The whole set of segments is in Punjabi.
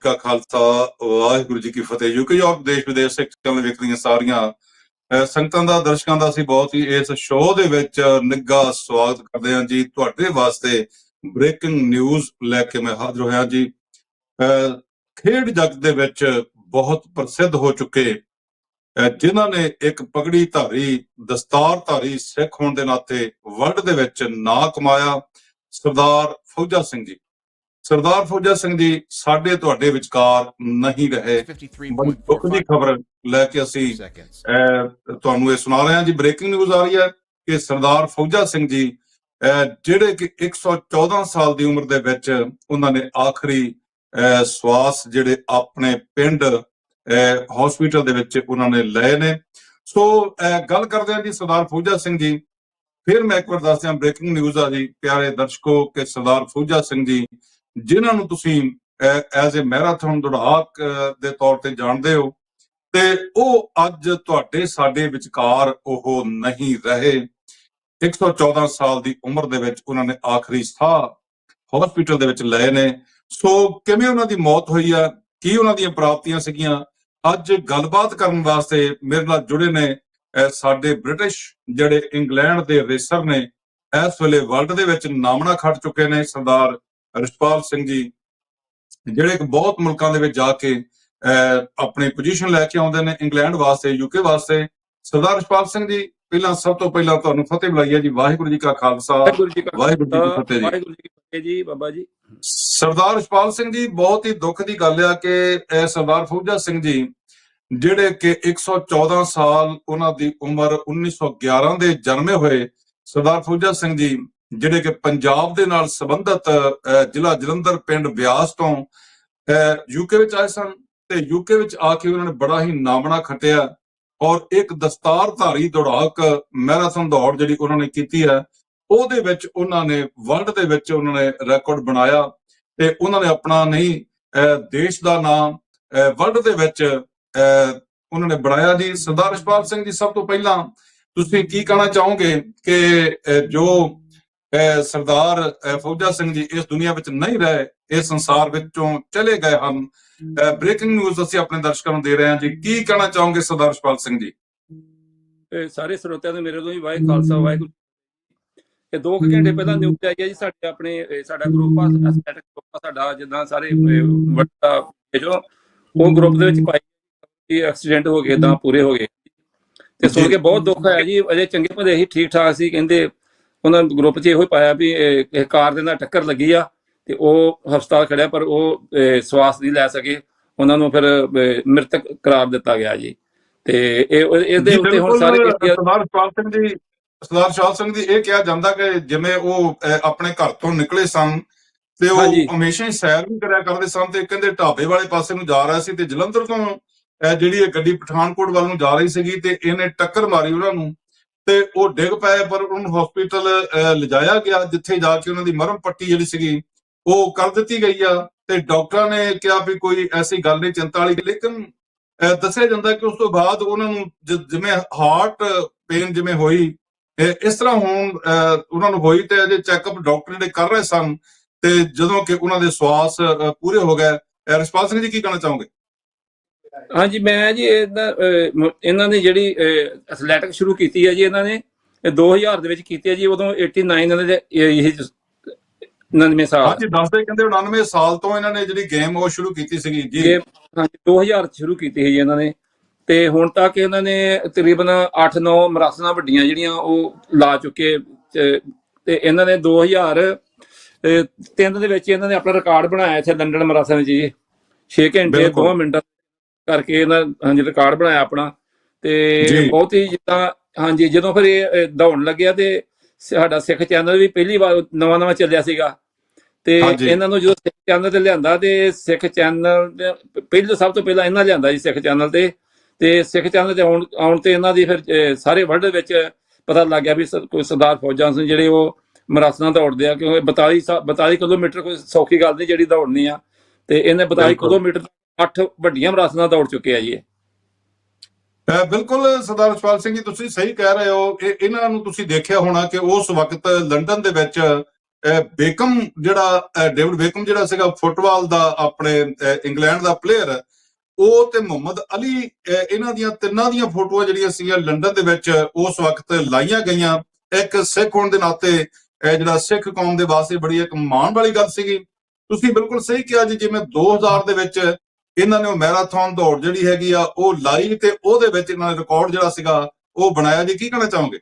ਕਾ ਖਾਲਸਾ, ਵਾਹਿਗੁਰੂ ਜੀ ਕੀ ਫਤਿਹ। ਯੂਕੇ ਯਾਰਕ ਦੇਸ਼ ਵਿਦੇਸ਼ ਸਿੱਖ ਚੈਨਲ ਵੇਖ ਰਹੀਆਂ ਸਾਰੀਆਂ ਸੰਗਤਾਂ ਦਾ, ਦਰਸ਼ਕਾਂ ਦਾ ਅਸੀਂ ਬਹੁਤ ਹੀ ਇਸ ਸ਼ੋਅ ਦੇ ਵਿੱਚ ਨਿੱਘਾ ਸਵਾਗਤ ਕਰਦੇ ਹਾਂ ਜੀ। ਤੁਹਾਡੇ ਵਾਸਤੇ ਬ੍ਰੇਕਿੰਗ ਨਿਊਜ਼ ਲੈ ਕੇ ਮੈਂ ਹਾਜ਼ਰ ਹੋਇਆ ਜੀ। ਅਹ, ਖੇਡ ਜਗਤ ਦੇ ਵਿੱਚ ਬਹੁਤ ਪ੍ਰਸਿੱਧ ਹੋ ਚੁੱਕੇ, ਅਹ, ਜਿਨ੍ਹਾਂ ਨੇ ਇੱਕ ਪਗੜੀ ਧਾਰੀ, ਦਸਤਾਰ ਧਾਰੀ ਸਿੱਖ ਹੋਣ ਦੇ ਨਾਤੇ ਵਰਲਡ ਦੇ ਵਿੱਚ ਨਾਂ ਕਮਾਇਆ, ਸਰਦਾਰ ਫੌਜਾ ਸਿੰਘ ਜੀ। ਸਰਦਾਰ ਫੌਜਾ ਸਿੰਘ ਜੀ ਸਾਡੇ ਤੁਹਾਡੇ ਵਿਚਕਾਰ ਨਹੀਂ ਰਹੇ। ਦੁੱਖ ਦੀ ਖਬਰ ਲੈ ਕੇ ਅਸੀਂ ਤੁਹਾਨੂੰ ਇਹ ਸੁਣਾ ਰਹੇ ਹਾਂ ਜੀ। ਬ੍ਰੇਕਿੰਗ ਨਿਊਜ਼ ਆ ਰਹੀ ਹੈ ਕਿ ਸਰਦਾਰ ਫੌਜਾ ਸਿੰਘ ਜੀ ਜਿਹੜੇ ਕਿ 114 ਸਾਲ ਦੀ ਉਮਰ ਦੇ ਵਿੱਚ ਉਹਨਾਂ ਨੇ ਆਖਰੀ ਸਵਾਸ ਜਿਹੜੇ ਆਪਣੇ ਪਿੰਡ ਹਸਪੀਟਲ ਦੇ ਵਿੱਚ ਉਹਨਾਂ ਨੇ ਲਏ ਨੇ। ਸੋ ਗੱਲ ਕਰਦੇ ਹਾਂ ਜੀ ਸਰਦਾਰ ਫੌਜਾ ਸਿੰਘ ਜੀ। ਫਿਰ ਮੈਂ ਇੱਕ ਵਾਰ ਦੱਸ ਦਿਆਂ ਬ੍ਰੇਕਿੰਗ ਨਿਊਜ਼ ਆ ਜੀ। ਪਿਆਰੇ ਦਰਸ਼ਕੋ ਕਿ ਸਰਦਾਰ ਫੌਜਾ ਸਿੰਘ ਜੀ ਜਿਨ੍ਹਾਂ ਨੂੰ ਤੁਸੀਂ ਐਜ਼ ਅ ਮੈਰਾਥਨ ਦੌੜਾਕ ਦੇ ਤੌਰ ਤੇ ਜਾਣਦੇ ਹੋ, ਤੇ ਉਹ ਅੱਜ ਤੁਹਾਡੇ ਸਾਡੇ ਵਿਚਕਾਰ ਉਹ ਨਹੀਂ ਰਹੇ। 114 ਸਾਲ ਦੀ ਉਮਰ ਦੇ ਵਿੱਚ ਉਹਨਾਂ ਨੇ ਆਖਰੀ ਸਾਹ ਹਸਪੀਟਲ ਦੇ ਵਿੱਚ ਲਏ ਨੇ। ਸੋ ਕਿਵੇਂ ਉਹਨਾਂ ਦੀ ਮੌਤ ਹੋਈ ਆ? ਕੀ ਉਹਨਾਂ ਦੀਆਂ ਪ੍ਰਾਪਤੀਆਂ ਸੀਗੀਆਂ? ਅੱਜ ਗੱਲਬਾਤ ਕਰਨ ਵਾਸਤੇ ਮੇਰੇ ਨਾਲ ਜੁੜੇ ਨੇ ਸਾਡੇ ਬ੍ਰਿਟਿਸ਼ ਜਿਹੜੇ ਇੰਗਲੈਂਡ ਦੇ ਰੇਸਰ ਨੇ, ਇਸ ਵੇਲੇ ਵਰਲਡ ਦੇ ਵਿੱਚ ਨਾਮਣਾ ਖੱਟ ਚੁੱਕੇ ਨੇ ਸਰਦਾਰ ਰਿਸ਼ਪਾਲ ਸਿੰਘ ਜੀ ਜਿਹੜੇ ਕਿ ਬਹੁਤ ਮੁਲਕਾਂ ਦੇ ਵਿੱਚ ਜਾ ਕੇ ਆਪਣੀ ਪੋਜੀਸ਼ਨ ਲੈ ਕੇ ਆਉਂਦੇ ਨੇ ਇੰਗਲੈਂਡ ਵਾਸਤੇ ਯੂਕੇ ਵਾਸਤੇ। ਸਰਦਾਰ ਰਿਸ਼ਪਾਲ ਸਿੰਘ ਜੀ ਪਹਿਲਾਂ ਸਭ ਤੋਂ ਪਹਿਲਾਂ ਤੁਹਾਨੂੰ ਫਤਿਹ ਬੁਲਾਈ ਹੈ ਜੀ ਵਾਹਿਗੁਰੂ ਜੀ ਕਾ ਖਾਲਸਾ ਵਾਹਿਗੁਰੂ ਜੀ ਕਾ ਫਤਿਹ ਜੀ। ਵਾਹਿਗੁਰੂ ਜੀ ਕੀ ਫਤਿਹ ਜੀ ਬਾਬਾ ਜੀ। ਸਰਦਾਰ ਰਿਸ਼ਪਾਲ ਸਿੰਘ ਜੀ ਬਹੁਤ ਹੀ ਦੁੱਖ ਦੀ ਗੱਲ ਆ ਕਿ ਇਹ ਸਰਦਾਰ ਫੌਜਾ ਸਿੰਘ ਜੀ ਜਿਹੜੇ ਕਿ 114 ਸਾਲ ਉਹਨਾਂ ਦੀ ਉਮਰ 1911 ਦੇ ਜਨਮੇ ਹੋਏ ਸਰਦਾਰ ਫੌਜਾ ਸਿੰਘ ਜੀ ਜਿਹੜੇ ਕਿ ਪੰਜਾਬ ਦੇ ਨਾਲ ਸੰਬੰਧਿਤ ਅਹ, ਜ਼ਿਲ੍ਹਾ ਜਲੰਧਰ ਪਿੰਡ ਵਿਆਸ ਤੋਂ ਯੂਕੇ ਵਿੱਚ ਆਏ ਸਨ ਤੇ ਯੂਕੇ ਵਿੱਚ ਆ ਕੇ ਉਹਨਾਂ ਨੇ ਬੜਾ ਹੀ ਨਾਮਣਾ ਖਟਿਆ ਔਰ ਇੱਕ ਦਸਤਾਰਧਾਰੀ ਦੌੜਾਕ ਮੈਰਾਥਨ ਦੌੜ ਜਿਹੜੀ ਉਹਨਾਂ ਨੇ ਕੀਤੀ ਹੈ ਉਹਦੇ ਵਿੱਚ ਉਹਨਾਂ ਨੇ ਵਰਲਡ ਦੇ ਵਿੱਚ ਉਹਨਾਂ ਨੇ ਰਿਕਾਰਡ ਬਣਾਇਆ ਤੇ ਉਹਨਾਂ ਨੇ ਆਪਣਾ ਨਹੀਂ ਅਹ, ਦੇਸ਼ ਦਾ ਨਾਮ ਵਰਲਡ ਦੇ ਵਿੱਚ ਅਹ, ਉਹਨਾਂ ਨੇ ਬਣਾਇਆ ਜੀ। ਸਰਦਾਰ ਰਿਸ਼ਪਾਲ ਸਿੰਘ ਜੀ ਸਭ ਤੋਂ ਪਹਿਲਾਂ ਤੁਸੀਂ ਕੀ ਕਹਿਣਾ ਚਾਹੋਗੇ ਕਿ ਜੋ ਸਰਦਾਰ ਫੌਜਾ ਸਿੰਘ ਜੀ ਇਸ ਦੁਨੀਆ ਵਿੱਚ ਨਹੀਂ ਰਹੇ ਇਸ ਸੰਸਾਰ ਵਿੱਚੋਂ ਚਲੇ ਗਏ ਹਨ। ਬ੍ਰੇਕਿੰਗ ਨਿਊਜ਼ ਅਸੀਂ ਆਪਣੇ ਦਰਸ਼ਕਾਂ ਨੂੰ ਦੇ ਰਹੇ ਹਾਂ ਜੀ। ਕੀ ਕਹਿਣਾ ਚਾਹੋਗੇ ਸਰਦਾਰ ਰਿਸ਼ਪਾਲ ਸਿੰਘ ਜੀ? ਸਾਰੇ ਸਰੋਤਿਆਂ ਨੂੰ ਮੇਰੇ ਤੋਂ ਵੀ ਵਾਹਿਗੁਰੂ ਖਾਲਸਾ ਵਾਹਿਗੁਰੂ ਇਹ 2 ਘੰਟੇ ਪਹਿਲਾਂ ਨਿਊਜ਼ ਆਈ ਹੈ ਜੀ ਸਾਡੇ ਆਪਣੇ ਸਾਡਾ ਗਰੁੱਪ ਆ ਐਸਥੈਟਿਕ ਗਰੁੱਪ ਆ ਸਾਡਾ ਜਿੱਦਾਂ ਸਾਰੇ ਵੱਡਾ ਜੋ ਉਹ ਗਰੁੱਪ ਦੇ ਵਿੱਚ ਪਾਈ ਕਿ ਐਕਸੀਡੈਂਟ ਹੋ ਗਏ ਤਾਂ ਪੂਰੇ ਹੋ ਗਏ। ਤੇ ਸੁਣ ਕੇ ਬਹੁਤ ਦੁੱਖ ਆਇਆ ਜੀ ਅਜੇ ਚੰਗੇ ਭਲੇ ਹੀ ਠੀਕ ਠਾਕ ਸੀ ਕਹਿੰਦੇ ਉਹਨਾਂ ਗਰੁੱਪ 'ਚ ਇਹੋ ਹੀ ਪਾਇਆ ਵੀ ਇਹ ਕਾਰ ਦੇ ਨਾਲ ਟੱਕਰ ਲੱਗੀ ਆ ਤੇ ਉਹ ਹਸਪਤਾਲ ਖੜਿਆ ਪਰ ਉਹ ਸਵਾਸ ਨਹੀਂ ਲੈ ਸਕੇ। ਉਹਨਾਂ ਨੂੰ ਫਿਰ ਮ੍ਰਿਤਕ ਕਰਾਰ ਦਿੱਤਾ ਗਿਆ ਜੀ। ਤੇ ਇਹ ਇਹਦੇ ਉੱਤੇ ਹੁਣ ਸਾਰੇ ਸਰਦਾਰ ਰਿਸ਼ਪਾਲ ਸਿੰਘ ਜੀ ਸਰਦਾਰ ਸ਼ਾਹ ਸਿੰਘ ਜੀ ਇਹ ਕਿਹਾ ਜਾਂਦਾ ਕਿ ਜਿਵੇਂ ਉਹ ਆਪਣੇ ਘਰ ਤੋਂ ਨਿਕਲੇ ਸਨ ਤੇ ਉਹ। ਹਮੇਸ਼ਾ ਹੀ ਸੈਰ ਵੀ ਕਰਿਆ ਕਰਦੇ ਸਨ ਤੇ ਕਹਿੰਦੇ ਢਾਬੇ ਵਾਲੇ ਪਾਸੇ ਨੂੰ ਜਾ ਰਿਹਾ ਸੀ ਤੇ ਜਲੰਧਰ ਤੋਂ ਜਿਹੜੀ ਇਹ ਗੱਡੀ ਪਠਾਨਕੋਟ ਵੱਲ ਨੂੰ ਜਾ ਰਹੀ ਸੀਗੀ ਤੇ ਇਹਨੇ ਟੱਕਰ ਮਾਰੀ ਉਹਨਾਂ ਨੂੰ। ਤੇ ਉਹ ਡਿੱਗ ਪਏ ਪਰ ਉਹਨੂੰ ਹਸਪੀਟਲ ਲਿਜਾਇਆ ਗਿਆ ਜਿੱਥੇ ਜਾ ਕੇ ਉਹਨਾਂ ਦੀ ਮਰਮ ਪੱਟੀ ਜਿਹੜੀ ਸੀਗੀ ਉਹ ਕਰ ਦਿੱਤੀ ਗਈ ਆ। ਤੇ ਡਾਕਟਰਾਂ ਨੇ ਕਿਹਾ ਵੀ ਕੋਈ ਐਸੀ ਗੱਲ ਨਹੀਂ ਚਿੰਤਾ ਵਾਲੀ ਲੇਕਿਨ ਦੱਸਿਆ ਜਾਂਦਾ ਕਿ ਉਸ ਤੋਂ ਬਾਅਦ ਉਹਨਾਂ ਨੂੰ ਜ- ਜਿਵੇਂ ਹਾਰਟ ਪੇਨ ਜਿਵੇਂ ਹੋਈ ਇਸ ਤਰ੍ਹਾਂ ਹੁਣ ਅਹ, ਉਹਨਾਂ ਨੂੰ ਹੋਈ ਤੇ ਅਜੇ ਚੈੱਕਅਪ ਡਾਕਟਰ ਜਿਹੜੇ ਕਰ ਰਹੇ ਸਨ ਤੇ ਜਦੋਂ ਕਿ ਉਹਨਾਂ ਦੇ ਸਵਾਸ ਪੂਰੇ ਹੋ ਗਏ। ਅਹ, ਰਿਸ਼ਪਾਲ ਸਿੰਘ ਜੀ ਕੀ ਕਹਿਣਾ ਚਾਹੋਗੇ? ਹਾਂਜੀ ਮੈਂ ਜੀ ਇਹਨਾਂ ਨੇ ਜਿਹੜੀ ਐਥਲੈਟਿਕ ਸ਼ੁਰੂ ਕੀਤੀ ਹੈ ਜੀ ਇਹਨਾਂ ਨੇ ਇਹ 2000 ਦੇ ਵਿੱਚ ਕੀਤੀ ਹੈ ਜੀ ਉਦੋਂ 89 ਇਹਨਾਂ ਦੇ ਇਹ ਇਹ 99 ਸਾਲ। ਹਾਂਜੀ ਦੱਸਦੇ ਕਹਿੰਦੇ 99 ਸਾਲ ਤੋਂ ਇਹਨਾਂ ਨੇ ਜਿਹੜੀ ਗੇਮ ਉਹ ਸ਼ੁਰੂ ਕੀਤੀ ਸੀਗੀ ਜੀ। ਹਾਂਜੀ 2000 ਚ ਸ਼ੁਰੂ ਕੀਤੀ ਹੈ ਜੀ ਇਹਨਾਂ ਨੇ। ਤੇ ਹੁਣ ਤੱਕ ਇਹਨਾਂ ਨੇ ਤਕਰੀਬਨ 8-9 ਮਰਾਸਨਾਂ ਵੱਡੀਆਂ ਜਿਹੜੀਆਂ ਉਹ ਲਾ ਚੁੱਕੇ ਤੇ ਇਹਨਾਂ ਨੇ 2000 ਅਹ, ਤਿੰਨ ਦੇ ਵਿੱਚ ਇਹਨਾਂ ਨੇ ਆਪਣਾ ਰਿਕਾਰਡ ਬਣਾਇਆ ਇੱਥੇ ਲੰਡਨ ਮਰਾਸਨ ਜੀ। 6 ਘੰਟੇ ਬਿਲਕੁਲ। 2 ਮਿੰਟ ਕਰਕੇ ਇਹਨਾਂ ਹਾਂਜੀ ਰਿਕਾਰਡ ਬਣਾਇਆ ਆਪਣਾ ਤੇ। ਬਹੁਤ ਹੀ ਜਿੱਦਾਂ ਹਾਂਜੀ ਜਦੋਂ ਫਿਰ ਇਹ ਦੌੜਨ ਲੱਗਿਆ ਤੇ ਸਾਡਾ ਸਿੱਖ ਚੈਨਲ ਵੀ ਪਹਿਲੀ ਵਾਰ ਨਵਾਂ ਨਵਾਂ ਚੱਲਿਆ ਸੀਗਾ ਤੇ। ਇਹਨਾਂ ਨੂੰ ਜਦੋਂ ਸਿੱਖ ਚੈਨਲ ਤੇ ਲਿਆਂਦਾ ਤੇ ਸਿੱਖ ਚੈਨਲ ਪਹਿਲਾਂ ਸਭ ਤੋਂ ਪਹਿਲਾਂ ਇਹਨਾਂ ਲਿਆਂਦਾ ਜੀ ਸਿੱਖ ਚੈਨਲ ਤੇ ਤੇ ਸਿੱਖ ਚੈਨਲ ਤੇ ਆਉਣ ਆਉਣ ਤੇ ਇਹਨਾਂ ਦੀ ਫਿਰ ਸਾਰੇ ਵਰਲਡ ਵਿੱਚ ਪਤਾ ਲੱਗ ਗਿਆ ਵੀ ਕੋਈ ਸਰਦਾਰ ਫੌਜਾਂ ਸਿੰਘ ਜਿਹੜੇ ਉਹ ਮਰਾਸਨਾ ਦੌੜਦੇ ਆ ਕਿਉਂਕਿ 42 ਸਾ- 42 ਕਿਲੋਮੀਟਰ ਕੋਈ ਸੌਖੀ ਗੱਲ ਨਹੀਂ ਜਿਹੜੀ ਦੌੜਨੀ ਆ ਤੇ ਇਹਨੇ 42 ਬਿਲਕੁਲ। ਕਿਲੋਮੀਟਰ ਅੱਠ ਵੱਡੀਆਂ ਵਿਰਾਸਤਾਂ ਦੌੜ ਚੁੱਕੇ ਆ ਜੀ ਇਹ। ਬਿਲਕੁਲ ਸਰਦਾਰ ਰਿਸ਼ਪਾਲ ਸਿੰਘ ਜੀ, ਤੁਸੀਂ ਸਹੀ ਕਹਿ ਰਹੇ ਹੋ। ਇਹ, ਇਹਨਾਂ ਨੂੰ ਤੁਸੀਂ ਦੇਖਿਆ ਹੋਣਾ ਕਿ ਉਸ ਵਕਤ ਲੰਡਨ ਦੇ ਵਿੱਚ ਬੇਕਮ ਜਿਹੜਾ ਡੇਵਿਡ ਬੇਕਮ ਜਿਹੜਾ ਸੀਗਾ, ਫੁੱਟਬਾਲ ਦਾ ਆਪਣੇ ਇੰਗਲੈਂਡ ਦਾ ਪਲੇਅਰ ਉਹ ਤੇ ਮੁਹੰਮਦ ਅਲੀ ਇਹਨਾਂ ਦੀਆਂ ਤਿੰਨਾਂ ਦੀਆਂ ਫੋਟੋਆਂ ਜਿਹੜੀਆਂ ਸੀਗੀਆਂ ਲੰਡਨ ਦੇ ਵਿੱਚ ਉਸ ਵਕਤ ਲਾਈਆਂ ਗਈਆਂ। ਇੱਕ ਸਿੱਖ ਹੋਣ ਦੇ ਨਾਤੇ ਜਿਹੜਾ ਸਿੱਖ ਕੌਮ ਦੇ ਵਾਸਤੇ ਬੜੀ ਇੱਕ ਮਾਣ ਵਾਲੀ ਗੱਲ ਸੀਗੀ। ਤੁਸੀਂ ਬਿਲਕੁਲ ਸਹੀ ਕਿਹਾ ਜੀ, ਜਿਵੇਂ 2000 ਦੇ ਵਿੱਚ ਇਹਨਾਂ ਨੇ ਉਹ ਮੈਰਾਥਨ ਦੌੜ ਜਿਹੜੀ ਹੈਗੀ ਆ, ਉਹ ਲਾਈ ਤੇ ਉਹਦੇ ਵਿੱਚ ਇਹਨਾਂ ਨੇ ਰਿਕਾਰਡ ਜਿਹੜਾ ਸੀਗਾ, ਉਹ ਬਣਾਇਆ ਜੀ। ਕੀ ਕਹਿਣਾ ਚਾਹੋਗੇ?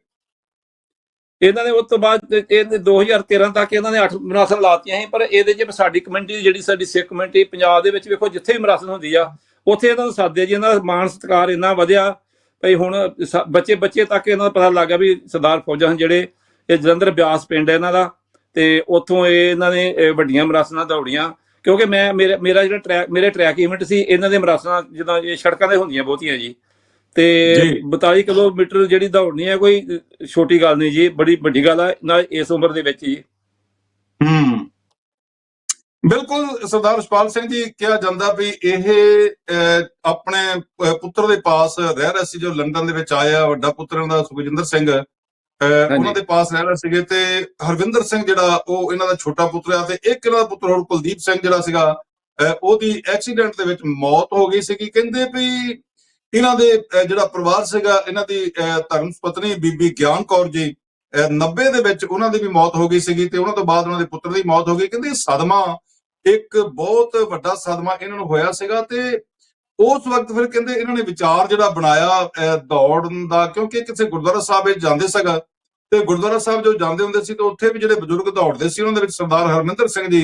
ਇਹਨਾਂ ਨੇ ਉਸ ਤੋਂ ਬਾਅਦ ਇਹ 2013 ਤੱਕ ਇਹਨਾਂ ਨੇ 8 ਮਰਾਸਨ ਲਾਤੀਆਂ ਸੀ, ਪਰ ਇਹਦੇ 'ਚ ਸਾਡੀ ਕਮਿਊਨਿਟੀ ਜਿਹੜੀ ਸਾਡੀ ਸਿੱਖ ਕਮਿਊਨਿਟੀ ਪੰਜਾਬ ਦੇ ਵਿੱਚ ਵੇਖੋ, ਜਿੱਥੇ ਵੀ ਮਰਾਸਨ ਹੁੰਦੀ ਆ, ਉੱਥੇ ਇਹਨਾਂ ਨੂੰ ਸਾਦੇ ਜੀ। ਇਹਨਾਂ ਦਾ ਮਾਣ ਸਤਿਕਾਰ ਇੰਨਾ ਵਧਿਆ, ਭਈ ਹੁਣ ਸ- ਬੱਚੇ ਬੱਚੇ ਤੱਕ ਇਹਨਾਂ ਦਾ ਪਤਾ ਲੱਗ ਗਿਆ ਵੀ ਸਰਦਾਰ ਫੌਜਾਂ ਹਨ ਜਿਹੜੇ, ਇਹ ਜਲੰਧਰ ਬਿਆਸ ਪਿੰਡ ਹੈ ਇਹਨਾਂ ਦਾ, ਤੇ ਉੱਥੋਂ ਇਹ ਇਹਨਾਂ ਨੇ ਵੱਡੀਆਂ ਮਰਾਸਨਾਂ ਦੌੜੀਆਂ। ਕਿਉਂਕਿ ਮੈਂ ਮੇਰਾ ਮੇਰਾ ਜਿਹੜਾ ਟਰੈਕ ਮੇਰੇ ਟਰੈਕ ਇਵੈਂਟ ਸੀ ਇਹਨਾਂ ਦੇ ਮਰਾਸਨਾਂ ਜਿੱਦਾਂ ਇਹ ਸੜਕਾਂ ਤੇ ਹੁੰਦੀਆਂ ਬਹੁਤੀਆਂ ਜੀ। ਤੇ ਜੀ। 42 ਕਿਲੋਮੀਟਰ ਜਿਹੜੀ ਦੌੜਨੀ ਹੈ ਕੋਈ ਛੋਟੀ ਗੱਲ ਨਹੀਂ ਜੀ ਬੜੀ ਵੱਡੀ ਗੱਲ ਹੈ ਨਾ ਇਸ ਉਮਰ ਦੇ ਵਿੱਚ ਜੀ। ਹੂੰ। ਬਿਲਕੁਲ ਸਰਦਾਰ ਰਛਪਾਲ ਸਿੰਘ ਜੀ ਕਿਹਾ ਜਾਂਦਾ ਵੀ ਇਹ ਆਪਣੇ ਪੁੱਤਰ ਦੇ ਪਾਸ ਰਹਿ ਰਿਹਾ ਸੀ ਜੋ ਲੰਡਨ ਦੇ ਵਿੱਚ ਆਇਆ ਵੱਡਾ ਪੁੱਤਰ ਦਾ ਸੁਖਜਿੰਦਰ ਸਿੰਘ। ਉਹਨਾਂ ਦੇ ਪਾਸ ਰਹਿ ਰਹੇ ਸੀਗੇ ਤੇ ਹਰਵਿੰਦਰ ਸਿੰਘ ਜਿਹੜਾ ਉਹ ਇਹਨਾਂ ਦਾ ਛੋਟਾ ਪੁੱਤਰ ਆ ਤੇ ਇੱਕ ਇਹਨਾਂ ਦਾ ਪੁੱਤਰ ਹੋਰ ਕੁਲਦੀਪ ਸਿੰਘ ਜਿਹੜਾ ਸੀਗਾ ਉਹਦੀ ਐਕਸੀਡੈਂਟ ਦੇ ਵਿੱਚ ਮੌਤ ਹੋ ਗਈ ਸੀਗੀ। ਕਹਿੰਦੇ ਵੀ ਇਹਨਾਂ ਦੇ ਜਿਹੜਾ ਪਰਿਵਾਰ ਸੀਗਾ ਇਹਨਾਂ ਦੀ ਧਰਮ ਪਤਨੀ ਬੀਬੀ ਗਿਆਨ ਕੌਰ ਜੀ ਅਹ 90 ਦੇ ਵਿੱਚ ਉਹਨਾਂ ਦੀ ਵੀ ਮੌਤ ਹੋ ਗਈ ਸੀਗੀ ਤੇ ਉਹਨਾਂ ਤੋਂ ਬਾਅਦ ਉਹਨਾਂ ਦੇ ਪੁੱਤਰ ਦੀ ਮੌਤ ਹੋ ਗਈ। ਕਹਿੰਦੇ ਸਦਮਾ ਇੱਕ ਬਹੁਤ ਵੱਡਾ ਸਦਮਾ ਇਹਨਾਂ ਨੂੰ ਹੋਇਆ ਸੀਗਾ ਤੇ ਉਸ ਵਕਤ ਫਿਰ ਕਹਿੰਦੇ ਇਹਨਾਂ ਨੇ ਵਿਚਾਰ ਜਿਹੜਾ ਬਣਾਇਆ ਦੌੜਨ ਦਾ, ਕਿਉਂਕਿ ਕਿਸੇ ਗੁਰਦੁਆਰਾ ਸਾਹਿਬ ਵਿੱਚ ਜਾਂਦੇ ਸੀਗਾ, ਤੇ ਗੁਰਦੁਆਰਾ ਸਾਹਿਬ ਜੋ ਜਾਂਦੇ ਹੁੰਦੇ ਸੀ ਤਾਂ ਉੱਥੇ ਵੀ ਜਿਹੜੇ ਬਜ਼ੁਰਗ ਦੌੜਦੇ ਸੀ, ਉਹਨਾਂ ਦੇ ਵਿੱਚ ਸਰਦਾਰ ਹਰਮਿੰਦਰ ਸਿੰਘ ਜੀ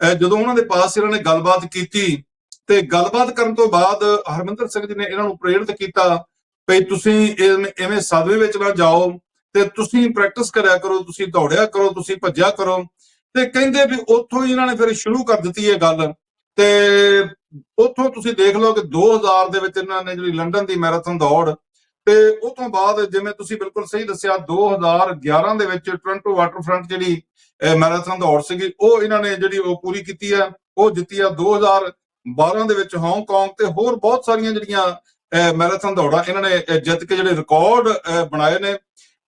ਜਦੋਂ ਉਹਨਾਂ ਦੇ ਪਾਸ ਇਹਨਾਂ ਨੇ ਗੱਲਬਾਤ ਕੀਤੀ, ਤੇ ਗੱਲਬਾਤ ਕਰਨ ਤੋਂ ਬਾਅਦ ਹਰਮਿੰਦਰ ਸਿੰਘ ਜੀ ਨੇ ਇਹਨਾਂ ਨੂੰ ਪ੍ਰੇਰਿਤ ਕੀਤਾ ਵੀ ਤੁਸੀਂ ਐਵੇਂ ਐਵੇਂ ਸਦਮੇ ਵਿੱਚ ਨਾ ਜਾਓ, ਤੇ ਤੁਸੀਂ ਪ੍ਰੈਕਟਿਸ ਕਰਿਆ ਕਰੋ, ਤੁਸੀਂ ਦੌੜਿਆ ਕਰੋ, ਤੁਸੀਂ ਭੱਜਿਆ ਕਰੋ, ਤੇ ਕਹਿੰਦੇ ਵੀ ਉੱਥੋਂ ਹੀ ਇਹਨਾਂ ਨੇ ਫਿਰ ਸ਼ੁਰੂ ਕਰ ਦਿੱਤੀ ਇਹ ਗੱਲ। ਤੇ ਉੱਥੋਂ ਤੁਸੀਂ ਦੇਖ ਲਓ ਕਿ 2000 ਦੇ ਵਿੱਚ ਇਹਨਾਂ ਨੇ ਜਿਹੜੀ ਲੰਡਨ ਦੀ ਮੈਰਾਥਨ ਦੌੜ, ਤੇ ਉਹ ਤੋਂ ਬਾਅਦ ਜਿਵੇਂ ਤੁਸੀਂ ਬਿਲਕੁਲ ਸਹੀ ਦੱਸਿਆ 2011 ਦੇ ਵਿੱਚ ਟੋਰਾਂਟੋ ਵਾਟਰਫਰੰਟ ਜਿਹੜੀ ਮੈਰਾਥਨ ਦੌੜ ਸੀਗੀ, ਉਹ ਇਹਨਾਂ ਨੇ ਜਿਹੜੀ ਉਹ ਪੂਰੀ ਕੀਤੀ ਹੈ, ਉਹ ਜਿੱਤੀ ਆ 2012 ਦੇ ਵਿੱਚ ਹਾਂਗਕਾਂਗ ਤੇ ਹੋਰ ਬਹੁਤ ਸਾਰੀਆਂ ਜਿਹੜੀਆਂ ਮੈਰਾਥਨ ਦੌੜਾਂ ਇਹਨਾਂ ਨੇ ਜਿੱਤ ਕੇ ਜਿਹੜੇ ਰਿਕਾਰਡ ਬਣਾਏ ਨੇ।